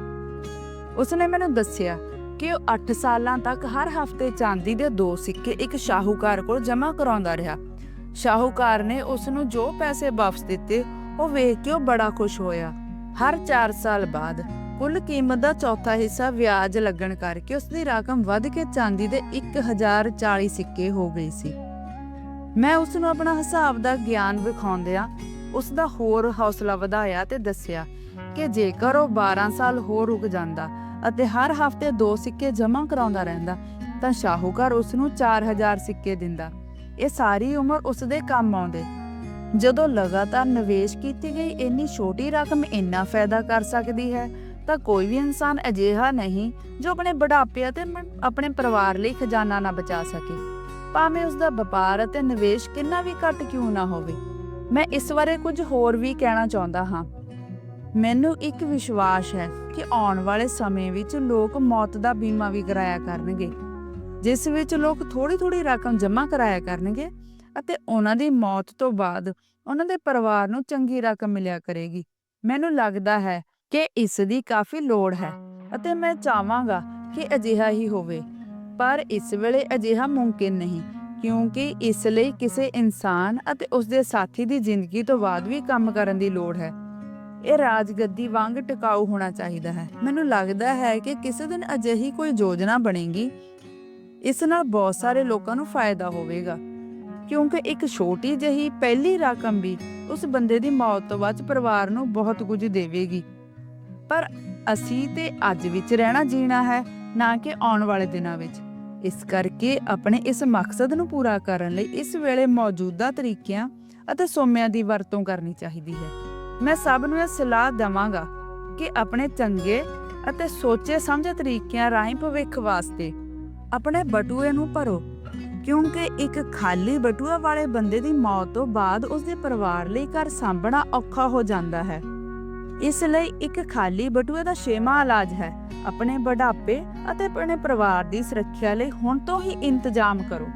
ਉਸ ਨੇ ਮੈਨੂੰ ਦੱਸਿਆ ਕਿ ਉਹ 8 ਸਾਲਾਂ ਤੱਕ ਹਰ ਹਫ਼ਤੇ ਚਾਂਦੀ ਦੇ ਦੋ ਸਿੱਕੇ ਇੱਕ ਸ਼ਾਹੂਕਾਰ ਕੋਲ ਜਮ੍ਹਾਂ ਕਰਾਉਂਦਾ ਰਿਹਾ। ਸ਼ਾਹੂਕਾਰ ਨੇ ਉਸ ਨੂੰ ਜੋ ਪੈਸੇ ਵਾਪਸ ਦਿੱਤੇ ਉਹ ਵੇਖ ਕੇ ਉਹ ਬੜਾ ਖੁਸ਼ ਹੋਇਆ। ਹਰ 4 ਸਾਲ ਬਾਅਦ ਕੁੱਲ ਕੀਮਤ ਦਾ ਚੌਥਾ ਹਿੱਸਾ ਵਿਆਜ ਲੱਗਣ ਕਰਕੇ ਉਸ ਦੀ ਰਕਮ ਵੱਧ ਕੇ ਚਾਂਦੀ ਦੇ 1040 ਸਿੱਕੇ ਹੋ ਗਈ ਸੀ। ਮੈਂ ਉਸ ਨੂੰ ਆਪਣਾ ਹਿਸਾਬ ਦਾ ਗਿਆਨ ਵਿਖਾਉਂਦਿਆਂ ਉਸ ਦਾ ਹੋਰ ਹੌਸਲਾ ਵਧਾਇਆ ਤੇ ਦੱਸਿਆ ਕਿ ਜੇਕਰ ਉਹ 12 ਸਾਲ ਹੋਰ ਰੁਕ ਜਾਂਦਾ ਅਤੇ ਹਰ ਹਫ਼ਤੇ ਦੋ ਸਿੱਕੇ ਜਮ੍ਹਾਂ ਕਰਾਉਂਦਾ ਰਹਿੰਦਾ, ਤਾਂ ਸ਼ਾਹੂਕਾਰ ਉਸ ਨੂੰ 4000 ਸਿੱਕੇ ਦਿੰਦਾ। ਇਹ ਸਾਰੀ ਉਮਰ ਉਸ ਦੇ ਕੰਮ ਆਉਂਦੇ ਜਦੋਂ ਲਗਾਤਾਰ ਨਿਵੇਸ਼ ਕੀਤੀ ਗਈ, ਇੰਨੀ ਛੋਟੀ ਰਕਮ ਇੰਨਾ ਫਾਇਦਾ ਕਰ ਸਕਦੀ ਹੈ? ਤਾਂ ਕੋਈ ਵੀ ਇਨਸਾਨ ਅਜਿਹਾ ਨਹੀਂ, ਜੋ ਆਪਣੇ ਬੁਢਾਪੇ ਅਤੇ ਆਪਣੇ ਪਰਿਵਾਰ ਲਈ ਖਜ਼ਾਨਾ ਨਾ ਬਚਾ ਸਕੇ। ਭਾਵੇਂ ਉਸ ਦਾ ਵਪਾਰ ਅਤੇ ਨਿਵੇਸ਼ ਕਿੰਨਾ ਵੀ ਘੱਟ ਕਿਉਂ ਨਾ ਹੋਵੇ। ਮੈਂ ਇਸ ਬਾਰੇ ਕੁਝ ਹੋਰ ਵੀ ਕਹਿਣਾ ਚਾਹੁੰਦਾ ਹਾਂ। ਮੈਨੂੰ ਇੱਕ ਵਿਸ਼ਵਾਸ ਹੈ ਕਿ ਆਉਣ ਵਾਲੇ ਸਮੇਂ ਵਿੱਚ ਲੋਕ ਮੌਤ ਦਾ ਬੀਮਾ ਵੀ ਕਰਾਇਆ ਕਰਨਗੇ। ਜਿਸ ਵਿੱਚ ਲੋਕ ਥੋੜੀ ਥੋੜੀ ਰਕਮ ਜਮ੍ਹਾਂ ਕਰਾਇਆ ਕਰਨਗੇ ਅਤੇ ਉਹਨਾਂ ਦੀ ਮੌਤ ਤੋਂ ਬਾਅਦ ਉਹਨਾਂ ਦੇ ਪਰਿਵਾਰ ਨੂੰ ਚੰਗੀ ਰਕਮ ਮਿਲਿਆ ਕਰੇਗੀ। ਮੈਨੂੰ ਲੱਗਦਾ ਹੈ ਕਿ ਇਸ ਦੀ ਕਾਫੀ ਲੋੜ ਹੈ ਅਤੇ ਮੈਂ ਚਾਹਾਂਗਾ ਕਿ ਅਜਿਹਾ ਹੀ ਹੋਵੇ। ਪਰ ਇਸ ਵੇਲੇ ਅਜਿਹਾ ਮੁਮਕਿਨ ਨਹੀਂ, ਕਿਉਂਕਿ ਇਸ ਲਈ ਕਿਸੇ ਇਨਸਾਨ ਅਤੇ ਉਸ ਦੇ ਸਾਥੀ ਦੀ ਜ਼ਿੰਦਗੀ ਤੋਂ ਬਾਅਦ ਵੀ ਕੰਮ ਕਰਨ ਦੀ ਲੋੜ ਹੈ। ਇਹ ਰਾਜਗੱਦੀ ਵਾਂਗ ਟਿਕਾਊ ਹੋਣਾ ਚਾਹੀਦਾ ਹੈ। ਮੈਨੂੰ ਲੱਗਦਾ ਹੈ ਕਿ ਕਿਸੇ ਦਿਨ ਅਜਿਹੀ ਕੋਈ ਯੋਜਨਾ ਬਣੇਗੀ। ਇਸ ਨਾਲ ਬਹੁਤ ਸਾਰੇ ਲੋਕਾਂ ਨੂੰ ਫਾਇਦਾ ਹੋਵੇਗਾ। ਕਿਉਂਕਿ ਇੱਕ ਛੋਟੀ ਜਿਹੀ ਪਹਿਲੀ ਰਕਮ ਵੀ ਉਸ ਬੰਦੇ ਦੀ ਮੌਤ ਤੋਂ ਬਾਅਦ ਪਰਿਵਾਰ ਨੂੰ ਬਹੁਤ ਕੁਝ ਦੇਵੇਗੀ। ਪਰ ਅਸੀਂ ਤੇ ਅੱਜ ਵਿੱਚ ਰਹਿਣਾ ਜੀਣਾ ਹੈ, ਨਾ ਕਿ ਆਉਣ ਵਾਲੇ ਦਿਨਾਂ ਵਿੱਚ। ਇਸ ਕਰਕੇ ਆਪਣੇ ਇਸ ਮਕਸਦ ਨੂੰ ਪੂਰਾ ਕਰਨ ਲਈ ਇਸ ਵੇਲੇ ਮੌਜੂਦਾ ਤਰੀਕਿਆਂ ਅਤੇ ਸੋਮਿਆਂ ਦੀ ਵਰਤੋਂ ਕਰਨੀ ਚਾਹੀਦੀ ਹੈ। ਮੈਂ ਸਭ ਨੂੰ ਇਹ ਸਲਾਹ ਦਵਾਂਗਾ ਕਿ ਆਪਣੇ ਚੰਗੇ ਅਤੇ ਸੋਚੇ ਸਮਝੇ ਤਰੀਕਿਆਂ ਰਾਹੀਂ ਭਵਿੱਖ ਵਾਸਤੇ ਆਪਣੇ ਬਟੂਏ ਨੂੰ ਭਰੋ ਕਿਉਂਕਿ ਇੱਕ ਖਾਲੀ ਬਟੂਆ ਵਾਲੇ ਬੰਦੇ ਦੀ ਮੌਤ ਤੋਂ ਬਾਅਦ ਉਸਦੇ ਪਰਿਵਾਰ ਲਈ ਘਰ ਸਾਂਭਣਾ ਔਖਾ ਹੋ ਜਾਂਦਾ ਹੈ। ਇਸ ਲਈ ਇੱਕ ਖਾਲੀ ਬਟੂਏ ਦਾ ਛੇਵਾਂ ਇਲਾਜ ਹੈ। ਆਪਣੇ ਬੁਢਾਪੇ ਅਤੇ ਆਪਣੇ ਪਰਿਵਾਰ ਦੀ ਸੁਰੱਖਿਆ ਲਈ ਹੁਣ ਤੋਂ ਹੀ ਇੰਤਜ਼ਾਮ ਕਰੋ।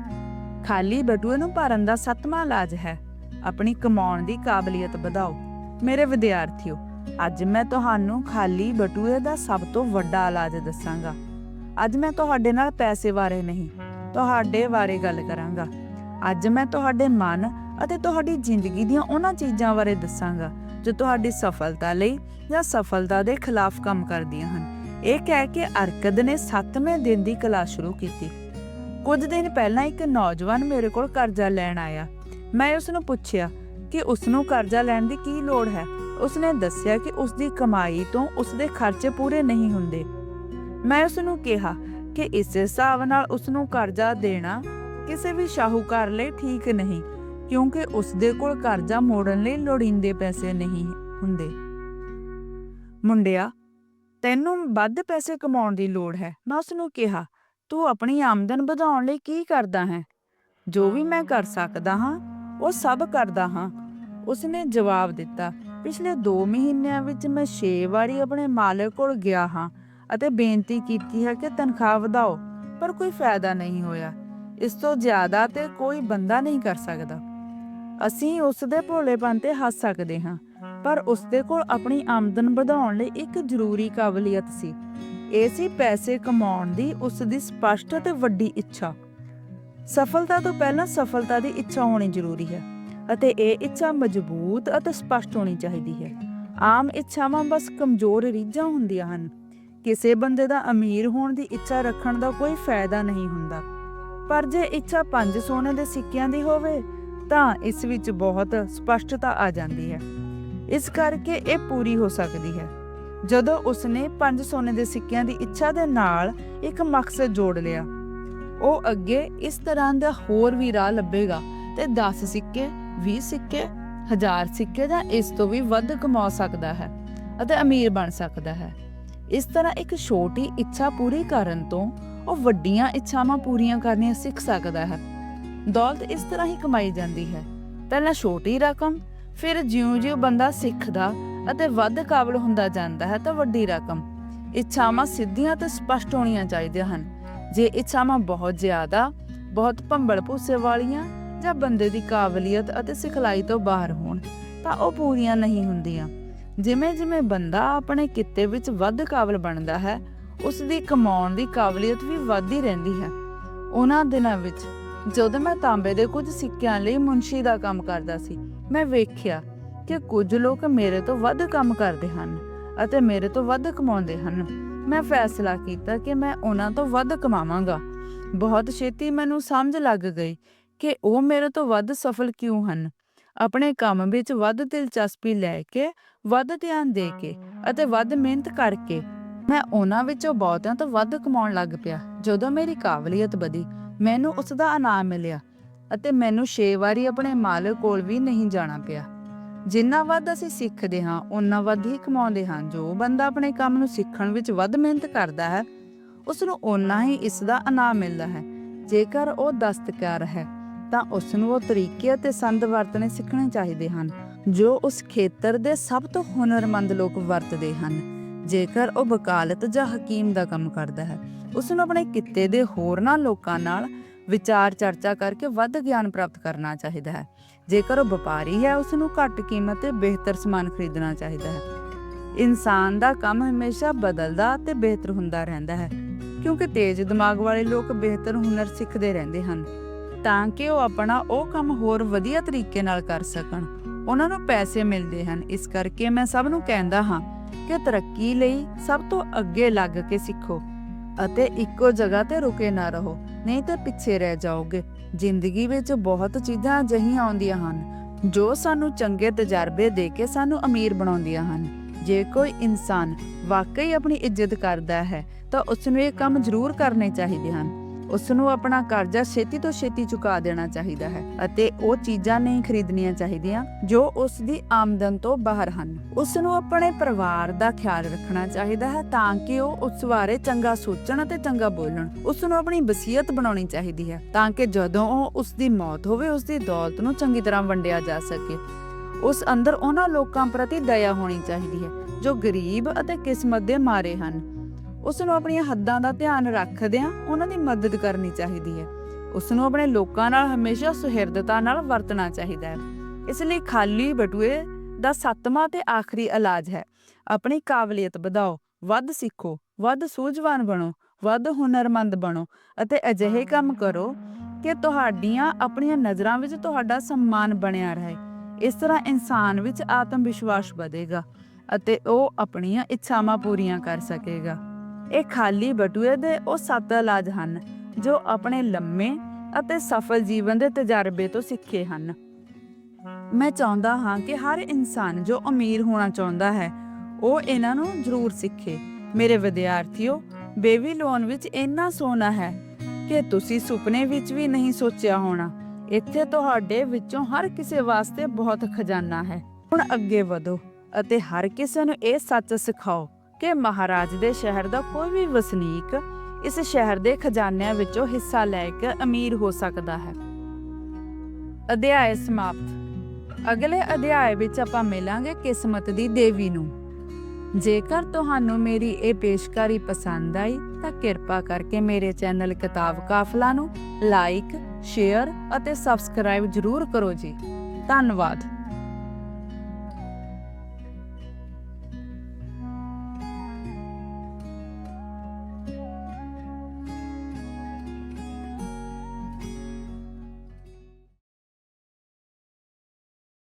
ਖਾਲੀ ਬਟੂਏ ਨੂੰ ਭਰਨ ਦਾ ਸੱਤਵਾਂ ਇਲਾਜ ਹੈ। ਆਪਣੀ ਕਮਾਉਣ ਦੀ ਕਾਬਲੀਅਤ ਵਧਾਓ। ਮੇਰੇ ਵਿਦਿਆਰਥੀਓ, ਅੱਜ ਮੈਂ ਤੁਹਾਨੂੰ ਖਾਲੀ ਬਟੂਏ ਦਾ ਸਭ ਤੋਂ ਵੱਡਾ ਇਲਾਜ ਦੱਸਾਂਗਾ। ਅੱਜ ਮੈਂ ਤੁਹਾਡੇ ਨਾਲ ਪੈਸੇ ਬਾਰੇ ਨਹੀਂ ਤੁਹਾਡੇ ਬਾਰੇ ਗੱਲ ਕਰਾਂਗਾ। ਅੱਜ ਮੈਂ ਤੁਹਾਡੇ ਮਨ ਅਤੇ ਤੁਹਾਡੀ ਜ਼ਿੰਦਗੀ ਦੀਆਂ ਉਹਨਾਂ ਚੀਜ਼ਾਂ ਬਾਰੇ ਦੱਸਾਂਗਾ, ਜੋ ਤੁਹਾਡੀ ਸਫਲਤਾ ਲਈ ਜਾਂ ਸਫਲਤਾ ਦੇ ਖਿਲਾਫ ਕੰਮ ਕਰਦੀਆਂ ਹਨ। ਇਹ ਕਹਿ ਕੇ ਅਰਕਦ ਨੇ 7ਵੇਂ ਦਿਨ ਦੀ ਕਲਾਸ ਸ਼ੁਰੂ ਕੀਤੀ। ਕੁਝ ਦਿਨ ਪਹਿਲਾਂ ਇੱਕ ਨੌਜਵਾਨ ਮੇਰੇ ਕੋਲ ਕਰਜ਼ਾ ਲੈਣ ਆਇਆ। ਮੈਂ ਉਸ ਨੂੰ ਪੁੱਛਿਆ ਕਿ ਉਸ ਨੂੰ ਕਰਜ਼ਾ ਲੈਣ ਦੀ ਕੀ ਲੋੜ ਹੈ? ਉਸਨੇ ਦੱਸਿਆ ਕਿ ਉਸ ਦੀ ਕਮਾਈ ਤੋਂ ਉਸ ਦੇ ਖਰਚੇ ਪੂਰੇ ਨਹੀਂ ਹੁੰਦੇ। ਮੈਂ ਉਸ ਨੂੰ ਕਿਹਾ ਕਿ ਇਸ ਹਿਸਾਬ ਨਾਲ ਉਸ ਨੂੰ ਕਰਜ਼ਾ ਦੇਣਾ ਕਿਸੇ ਵੀ ਸ਼ਾਹੂਕਾਰ ਲਈ ਠੀਕ ਨਹੀਂ, ਕਿਉਂਕਿ ਉਸ ਦੇ ਕੋਲ ਕਰਜ਼ਾ ਮੋੜਨ ਲਈ ਲੋੜੀਂਦੇ ਪੈਸੇ ਨਹੀਂ ਹੁੰਦੇ। ਮੁੰਡਿਆ, ਤੈਨੂੰ ਵੱਧ ਪੈਸੇ ਕਮਾਉਣ ਦੀ ਲੋੜ ਹੈ। ਮੈਂ ਉਸ ਨੂੰ ਕਿਹਾ, ਤੂੰ ਆਪਣੀ ਆਮਦਨ ਵਧਾਉਣ ਲਈ ਕੀ ਕਰਦਾ ਹੈ? ਜੋ ਵੀ ਮੈਂ ਕਰ ਸਕਦਾ ਹਾਂ, ਉਹ ਸਭ ਕਰਦਾ ਹਾਂ। ਉਸਨੇ ਜਵਾਬ ਦਿੱਤਾ, ਪਿਛਲੇ 2 ਮਹੀਨਿਆਂ ਵਿੱਚ ਮੈਂ 6 ਵਾਰੀ ਆਪਣੇ ਮਾਲਕ ਕੋਲ ਗਿਆ ਹਾਂ। ਅਤੇ ਬੇਨਤੀ ਕੀਤੀ ਹੈ ਕਿ ਤਨਖਾਹ ਵਧਾਓ, ਪਰ ਕੋਈ ਫਾਇਦਾ ਨਹੀਂ ਹੋਇਆ। ਇਸ ਤੋਂ ਜ਼ਿਆਦਾ ਤੇ ਕੋਈ ਬੰਦਾ ਨਹੀਂ ਕਰ ਸਕਦਾ। ਅਸੀਂ ਉਸ ਦੇ ਭੋਲੇਪਨ ਤੇ ਹੱਸ ਸਕਦੇ ਹਾਂ, ਪਰ ਉਸ ਦੇ ਕੋਲ ਆਪਣੀ ਆਮਦਨ ਵਧਾਉਣ ਲਈ ਇੱਕ ਜ਼ਰੂਰੀ ਕਾਬਲੀਅਤ ਸੀ। ਇਹ ਸੀ ਪੈਸੇ ਕਮਾਉਣ ਦੀ ਉਸ ਦੀ ਸਪਸ਼ਟ ਅਤੇ ਵੱਡੀ ਇੱਛਾ। ਸਫਲਤਾ ਤੋਂ ਪਹਿਲਾਂ ਸਫਲਤਾ ਦੀ ਇੱਛਾ ਹੋਣੀ ਜ਼ਰੂਰੀ ਹੈ ਅਤੇ ਇਹ ਇੱਛਾ ਮਜ਼ਬੂਤ ਅਤੇ ਸਪਸ਼ਟ ਹੋਣੀ ਚਾਹੀਦੀ ਹੈ। ਆਮ ਇੱਛਾਵਾਂ ਬਸ ਕਮਜ਼ੋਰ ਰੀਝਾਂ ਹੁੰਦੀਆਂ ਹਨ। ਕਿਸੇ ਬੰਦੇ ਦਾ ਅਮੀਰ ਹੋਣ ਦੀ ਇੱਛਾ ਰੱਖਣ ਦਾ ਕੋਈ ਫਾਇਦਾ ਨਹੀਂ ਹੁੰਦਾ। ਪਰ ਜੇ ਇੱਛਾ ਪੰਜ ਸੋਨੇ ਦੇ ਸਿੱਕਿਆਂ ਦੀ ਹੋਵੇ, ਤਾਂ ਇਸ ਵਿੱਚ ਬਹੁਤ ਸਪਸ਼ਟਤਾ ਆ ਜਾਂਦੀ ਹੈ। ਇਸ ਕਰਕੇ ਇਹ ਪੂਰੀ ਹੋ ਸਕਦੀ ਹੈ। ਜਦੋਂ ਉਸਨੇ ਪੰਜ ਸੋਨੇ ਦੇ ਸਿੱਕਿਆਂ ਦੀ ਇੱਛਾ ਦੇ ਨਾਲ ਇੱਕ ਮਕਸਦ ਜੋੜ ਲਿਆ, ਉਹ ਅੱਗੇ ਇਸ ਤਰ੍ਹਾਂ ਦਾ ਹੋਰ ਵੀ ਰਾਹ ਲੱਭੇਗਾ ਤੇ 10 ਸਿੱਕੇ 20 ਸਿੱਕੇ, ਹਜ਼ਾਰ ਸਿੱਕੇ ਦਾ ਇਸ ਤੋਂ ਵੀ ਵੱਧ ਕਮਾ ਸਕਦਾ ਹੈ ਅਤੇ ਅਮੀਰ ਬਣ ਸਕਦਾ ਹੈ। ਇਸ ਤਰ੍ਹਾਂ ਇੱਕ ਛੋਟੀ ਇੱਛਾ ਪੂਰੀ ਕਰਨ ਤੋਂ ਉਹ ਵੱਡੀਆਂ ਇੱਛਾਵਾਂ ਪੂਰੀਆਂ ਕਰਨੀਆਂ ਸਿੱਖ ਸਕਦਾ ਹੈ। ਦੌਲਤ ਇਸ ਤਰ੍ਹਾਂ ਹੀ ਕਮਾਈ ਜਾਂਦੀ ਹੈ। ਪਹਿਲਾਂ ਛੋਟੀ ਰਕਮ, ਫਿਰ ਜਿਉਂ-ਜਿਉਂ ਬੰਦਾ ਸਿੱਖਦਾ ਅਤੇ ਵੱਧ ਕਾਬਲ ਹੁੰਦਾ ਜਾਂਦਾ ਹੈ ਤਾਂ ਵੱਡੀ ਰਕਮ। ਇੱਛਾਵਾਂ ਸਿੱਧੀਆਂ ਤੇ ਸਪਸ਼ਟ ਹੋਣੀਆਂ ਚਾਹੀਦੀਆਂ ਹਨ। ਜੇ ਇੱਛਾਵਾਂ ਬਹੁਤ ਜ਼ਿਆਦਾ, ਬਹੁਤ ਭੰਬਲ ਭੂਸੇ ਵਾਲੀਆਂ ਜਾਂ ਬੰਦੇ ਦੀ ਕਾਬਲੀਅਤ ਅਤੇ ਸਿਖਲਾਈ ਤੋਂ ਬਾਹਰ ਹੋਣ, ਤਾਂ ਉਹ ਪੂਰੀਆਂ ਨਹੀਂ ਹੁੰਦੀਆਂ। ਜਿਵੇਂ ਜਿਵੇਂ ਬੰਦਾ ਆਪਣੇ ਕਿੱਤੇ ਵਿੱਚ ਵੱਧ ਕਾਬਲ ਬਣਦਾ ਹੈ ਉਸ ਦੀ ਕਮਾਉਣ ਦੀ ਕਾਬਲੀਅਤ ਵੀ ਵੱਧਦੀ ਰਹਿੰਦੀ ਹੈ। ਉਹਨਾਂ ਦਿਨਾਂ ਵਿੱਚ ਜਦੋਂ ਮੈਂ ਤਾਂਬੇ ਦੇ ਕੁਝ ਸਿੱਕਿਆਂ ਲਈ ਮੁੰਸ਼ੀ ਦਾ ਕੰਮ ਕਰਦਾ ਸੀ, ਮੈਂ ਵੇਖਿਆ ਕਿ ਕੁਝ ਲੋਕ ਮੇਰੇ ਤੋਂ ਵੱਧ ਕੰਮ ਕਰਦੇ ਹਨ ਅਤੇ ਮੇਰੇ ਤੋਂ ਵੱਧ ਕਮਾਉਂਦੇ ਹਨ। ਮੈਂ ਫੈਸਲਾ ਕੀਤਾ ਕਿ ਮੈਂ ਉਹਨਾਂ ਤੋਂ ਵੱਧ ਕਮਾਵਾਂਗਾ। ਬਹੁਤ ਛੇਤੀ ਮੈਨੂੰ ਸਮਝ ਲੱਗ ਗਈ ਕਿ ਉਹ ਮੇਰੇ ਤੋਂ ਵੱਧ ਸਫਲ ਕਿਉਂ ਹਨ। ਆਪਣੇ ਕੰਮ ਵਿੱਚ ਵੱਧ ਦਿਲਚਸਪੀ ਲੈ ਕੇ, ਵੱਧ ਧਿਆਨ ਦੇ ਕੇ ਅਤੇ ਵੱਧ ਮਿਹਨਤ ਕਰਕੇ। ਮੈਂ ਉਹਨਾਂ ਵਿੱਚੋਂ ਬਹੁਤਿਆਂ ਤੋਂ ਵੱਧ ਕਮਾਉਣ ਲੱਗ ਪਿਆ। ਜਦੋਂ ਮੇਰੀ ਕਾਬਲੀਅਤ ਵਧੀ, ਮੈਨੂੰ ਉਸ ਦਾ ਇਨਾਮ ਮਿਲਿਆ ਅਤੇ ਮੈਨੂੰ 6 ਵਾਰੀ ਆਪਣੇ ਮਾਲਕ ਕੋਲ ਵੀ ਨਹੀਂ ਜਾਣਾ ਪਿਆ। ਜਿੰਨਾ ਵੱਧ ਅਸੀਂ ਸਿੱਖਦੇ ਹਾਂ ਉਨਾ ਵੱਧ ਹੀ ਕਮਾਉਂਦੇ ਹਾਂ। ਜੋ ਬੰਦਾ ਆਪਣੇ ਕੰਮ ਨੂੰ ਸਿੱਖਣ ਵਿੱਚ ਵੱਧ ਮਿਹਨਤ ਕਰਦਾ ਹੈ ਉਸ ਨੂੰ ਉਨਾ ਹੀ ਇਸ ਦਾ ਇਨਾਮ ਮਿਲਦਾ ਹੈ, ਜੇਕਰ ਉਹ ਦਸਤਕਾਰ ਹੈ। ਤਾਂ ਉਸ ਨੂੰ ਉਹ ਤਰੀਕੇ ਅਤੇ ਸੰਦ ਵਰਤਣੇ ਸਿੱਖਣੇ ਚਾਹੀਦੇ ਹਨ, ਜੋ ਉਸ ਖੇਤਰ ਦੇ ਸਭ ਤੋਂ ਹੁਨਰਮੰਦ ਲੋਕ ਵਰਤਦੇ ਹਨ। ਜੇਕਰ ਉਹ ਵਕਾਲਤ ਜਾਂ ਹਕੀਮ ਦਾ ਕੰਮ ਕਰਦਾ ਹੈ ਉਸ ਨੂੰ ਆਪਣੇ ਕਿੱਤੇ ਦੇ ਹੋਰਨਾਂ ਲੋਕਾਂ ਨਾਲ ਵਿਚਾਰ ਚਰਚਾ ਕਰਕੇ ਵੱਧ ਗਿਆਨ ਪ੍ਰਾਪਤ ਕਰਨਾ ਚਾਹੀਦਾ ਹੈ। ਜੇਕਰ ਉਹ ਵਪਾਰੀ ਹੈ ਉਸ ਨੂੰ ਘੱਟ ਕੀਮਤ ਤੇ ਬਿਹਤਰ ਸਮਾਨ ਖਰੀਦਣਾ ਚਾਹੀਦਾ ਹੈ। ਇਨਸਾਨ ਦਾ ਕੰਮ ਹਮੇਸ਼ਾ ਬਦਲਦਾ ਤੇ ਬਿਹਤਰ ਹੁੰਦਾ ਰਹਿੰਦਾ ਹੈ, ਕਿਉਂਕਿ ਤੇਜ਼ ਦਿਮਾਗ ਵਾਲੇ ਲੋਕ ਬਿਹਤਰ ਹੁਨਰ ਸਿੱਖਦੇ ਰਹਿੰਦੇ ਹਨ। ਤਾਂ ਕਿ ਉਹ ਆਪਣਾ ਉਹ ਕੰਮ ਹੋਰ ਵਧੀਆ ਤਰੀਕੇ ਨਾਲ ਕਰ ਸਕਣ। ਉਹਨਾਂ ਨੂੰ ਪੈਸੇ ਮਿਲਦੇ ਹਨ। ਇਸ ਕਰਕੇ ਮੈਂ ਸਭ ਨੂੰ ਕਹਿੰਦਾ ਹਾਂ ਕਿ ਤਰੱਕੀ ਲਈ ਸਭ ਤੋਂ ਅੱਗੇ ਲੱਗ ਕੇ ਸਿੱਖੋ ਅਤੇ ਇੱਕੋ ਜਗ੍ਹਾ ਤੇ ਰੁਕੇ ਨਾ ਰਹੋ, ਨਹੀਂ ਤਾਂ ਪਿੱਛੇ ਰਹਿ ਜਾਓਗੇ। ਜ਼ਿੰਦਗੀ ਵਿੱਚ ਬਹੁਤ ਚੀਜ਼ਾਂ ਅਜਿਹੀਆਂ ਆਉਂਦੀਆਂ ਹਨ, ਜੋ ਸਾਨੂੰ ਚੰਗੇ ਤਜਰਬੇ ਦੇ ਕੇ ਸਾਨੂੰ ਅਮੀਰ ਬਣਾਉਂਦੀਆਂ ਹਨ। ਜੇ ਕੋਈ ਇਨਸਾਨ ਵਾਕਈ ਆਪਣੀ ਇੱਜ਼ਤ ਕਰਦਾ ਹੈ, ਤਾਂ ਉਸ ਨੂੰ ਇਹ ਕੰਮ ਜ਼ਰੂਰ ਕਰਨੇ ਚਾਹੀਦੇ ਹਨ। ਉਸ ਨੂੰ ਆਪਣਾ ਕਰਜ਼ਾ ਛੇਤੀ ਤੋਂ ਛੇਤੀ ਚੁਕਾ ਦੇਣਾ ਚਾਹੀਦਾ ਹੈ ਅਤੇ ਉਹ ਚੀਜ਼ਾਂ ਨਹੀਂ ਖਰੀਦਣੀਆਂ ਚਾਹੀਦੀਆਂ ਜੋ ਉਸ ਦੀ ਆਮਦਨ ਤੋਂ ਬਾਹਰ ਹਨ। ਉਸ ਨੂੰ ਆਪਣੇ ਪਰਿਵਾਰ ਦਾ ਖਿਆਲ ਰੱਖਣਾ ਚਾਹੀਦਾ ਹੈ ਤਾਂ ਕਿ ਉਹ ਉਸ ਬਾਰੇ ਚੰਗਾ ਸੋਚਣ ਅਤੇ ਚੰਗਾ ਬੋਲਣ। ਉਸ ਨੂੰ ਆਪਣੀ ਵਸੀਅਤ ਬਣਾਉਣੀ ਚਾਹੀਦੀ ਹੈ ਤਾਂ ਕਿ ਜਦੋਂ ਉਹ ਉਸ ਦੀ ਮੌਤ ਹੋਵੇ ਉਸ ਦੀ ਦੌਲਤ ਨੂੰ ਚੰਗੀ ਤਰ੍ਹਾਂ ਵੰਡਿਆ ਜਾ ਸਕੇ। ਉਸ ਅੰਦਰ ਉਹਨਾਂ ਲੋਕਾਂ ਪ੍ਰਤੀ ਦਇਆ ਹੋਣੀ ਚਾਹੀਦੀ ਹੈ ਜੋ ਗਰੀਬ ਅਤੇ ਕਿਸਮਤ ਦੇ ਮਾਰੇ ਹਨ। ਉਸ ਨੂੰ ਆਪਣੀਆਂ ਹੱਦਾਂ ਦਾ ਧਿਆਨ ਰੱਖਦਿਆਂ ਉਹਨਾਂ ਦੀ ਮਦਦ ਕਰਨੀ ਚਾਹੀਦੀ ਹੈ। ਉਸ ਨੂੰ ਆਪਣੇ ਲੋਕਾਂ ਨਾਲ ਹਮੇਸ਼ਾ ਸੁਹਿਰਦਤਾ ਨਾਲ ਵਰਤਣਾ ਚਾਹੀਦਾ ਹੈ। ਇਸ ਲਈ ਖਾਲੀ ਬਟੂਏ ਦਾ ਸੱਤਵਾਂ ਤੇ ਆਖਰੀ ਇਲਾਜ ਹੈ। ਆਪਣੀ ਕਾਬਲੀਅਤ ਵਧਾਓ, ਵੱਧ ਸਿੱਖੋ, ਵੱਧ ਸੂਝਵਾਨ ਬਣੋ, ਵੱਧ ਹੁਨਰਮੰਦ ਬਣੋ ਅਤੇ ਅਜਿਹੇ ਕੰਮ ਕਰੋ ਕਿ ਤੁਹਾਡੀਆਂ ਆਪਣੀਆਂ ਨਜ਼ਰਾਂ ਵਿੱਚ ਤੁਹਾਡਾ ਸਨਮਾਨ ਬਣਿਆ ਰਹੇ। ਇਸ ਤਰ੍ਹਾਂ ਇਨਸਾਨ ਵਿੱਚ ਆਤਮ ਵਿਸ਼ਵਾਸ ਵਧੇਗਾ ਅਤੇ ਉਹ ਆਪਣੀਆਂ ਇੱਛਾਵਾਂ ਪੂਰੀਆਂ ਕਰ ਸਕੇਗਾ। ਇਹ ਖਾਲੀ ਬਟੂਏ ਦੇ ਉਹ ਸੱਤ ਇਲਾਜ ਹਨ, ਜੋ ਆਪਣੇ ਲੰਮੇ ਅਤੇ ਸਫਲ ਜੀਵਨ ਦੇ ਤਜਰਬੇ ਤੋਂ ਸਿੱਖੇ ਹਨ। ਮੈਂ ਚਾਹੁੰਦਾ ਹਾਂ ਕਿ ਹਰ ਇਨਸਾਨ ਜੋ ਅਮੀਰ ਹੋਣਾ ਚਾਹੁੰਦਾ ਹੈ, ਉਹ ਇਹਨਾਂ ਨੂੰ ਜ਼ਰੂਰ ਸਿੱਖੇ। ਮੇਰੇ ਵਿਦਿਆਰਥੀਓ ਬੇਬੀਲੋਨ ਵਿੱਚ ਇੰਨਾ ਸੋਨਾ ਹੈ ਕਿ ਤੁਸੀਂ ਸੁਪਨੇ ਵਿੱਚ ਵੀ ਨਹੀਂ ਸੋਚਿਆ ਹੋਣਾ। ਇੱਥੇ ਤੁਹਾਡੇ ਵਿੱਚੋਂ ਹਰ ਕਿਸੇ ਵਾਸਤੇ ਬਹੁਤ ਖਜ਼ਾਨਾ ਹੈ। ਹੁਣ ਅੱਗੇ ਵਧੋ ਅਤੇ ਹਰ ਕਿਸੇ ਨੂੰ ਇਹ ਸੱਚ ਸਿਖਾਓ। ਕਿ ਮਹਾਰਾਜ ਦੇ ਸ਼ਹਿਰ ਦਾ ਕੋਈ ਵੀ ਵਸਨੀਕ ਇਸ ਸ਼ਹਿਰ ਦੇ ਖਜ਼ਾਨਿਆਂ ਵਿੱਚੋਂ ਹਿੱਸਾ ਲੈ ਕੇ ਅਮੀਰ ਹੋ ਸਕਦਾ ਹੈ। ਅਧਿਆਇ ਸਮਾਪਤ। ਅਗਲੇ ਅਧਿਆਇ ਵਿੱਚ ਆਪਾਂ ਮਿਲਾਂਗੇ ਕਿਸਮਤ ਦੀ ਦੇਵੀ ਨੂੰ। ਜੇਕਰ ਤੁਹਾਨੂੰ ਮੇਰੀ ਇਹ ਪੇਸ਼ਕਾਰੀ ਪਸੰਦ ਆਈ, ਤਾਂ ਕਿਰਪਾ ਕਰਕੇ ਮੇਰੇ ਚੈਨਲ ਕਿਤਾਬ ਕਾਫਲਾ ਨੂੰ ਲਾਈਕ, ਸ਼ੇਅਰ ਅਤੇ ਸਬਸਕ੍ਰਾਈਬ ਜ਼ਰੂਰ ਕਰੋ ਜੀ। ਧੰਨਵਾਦ।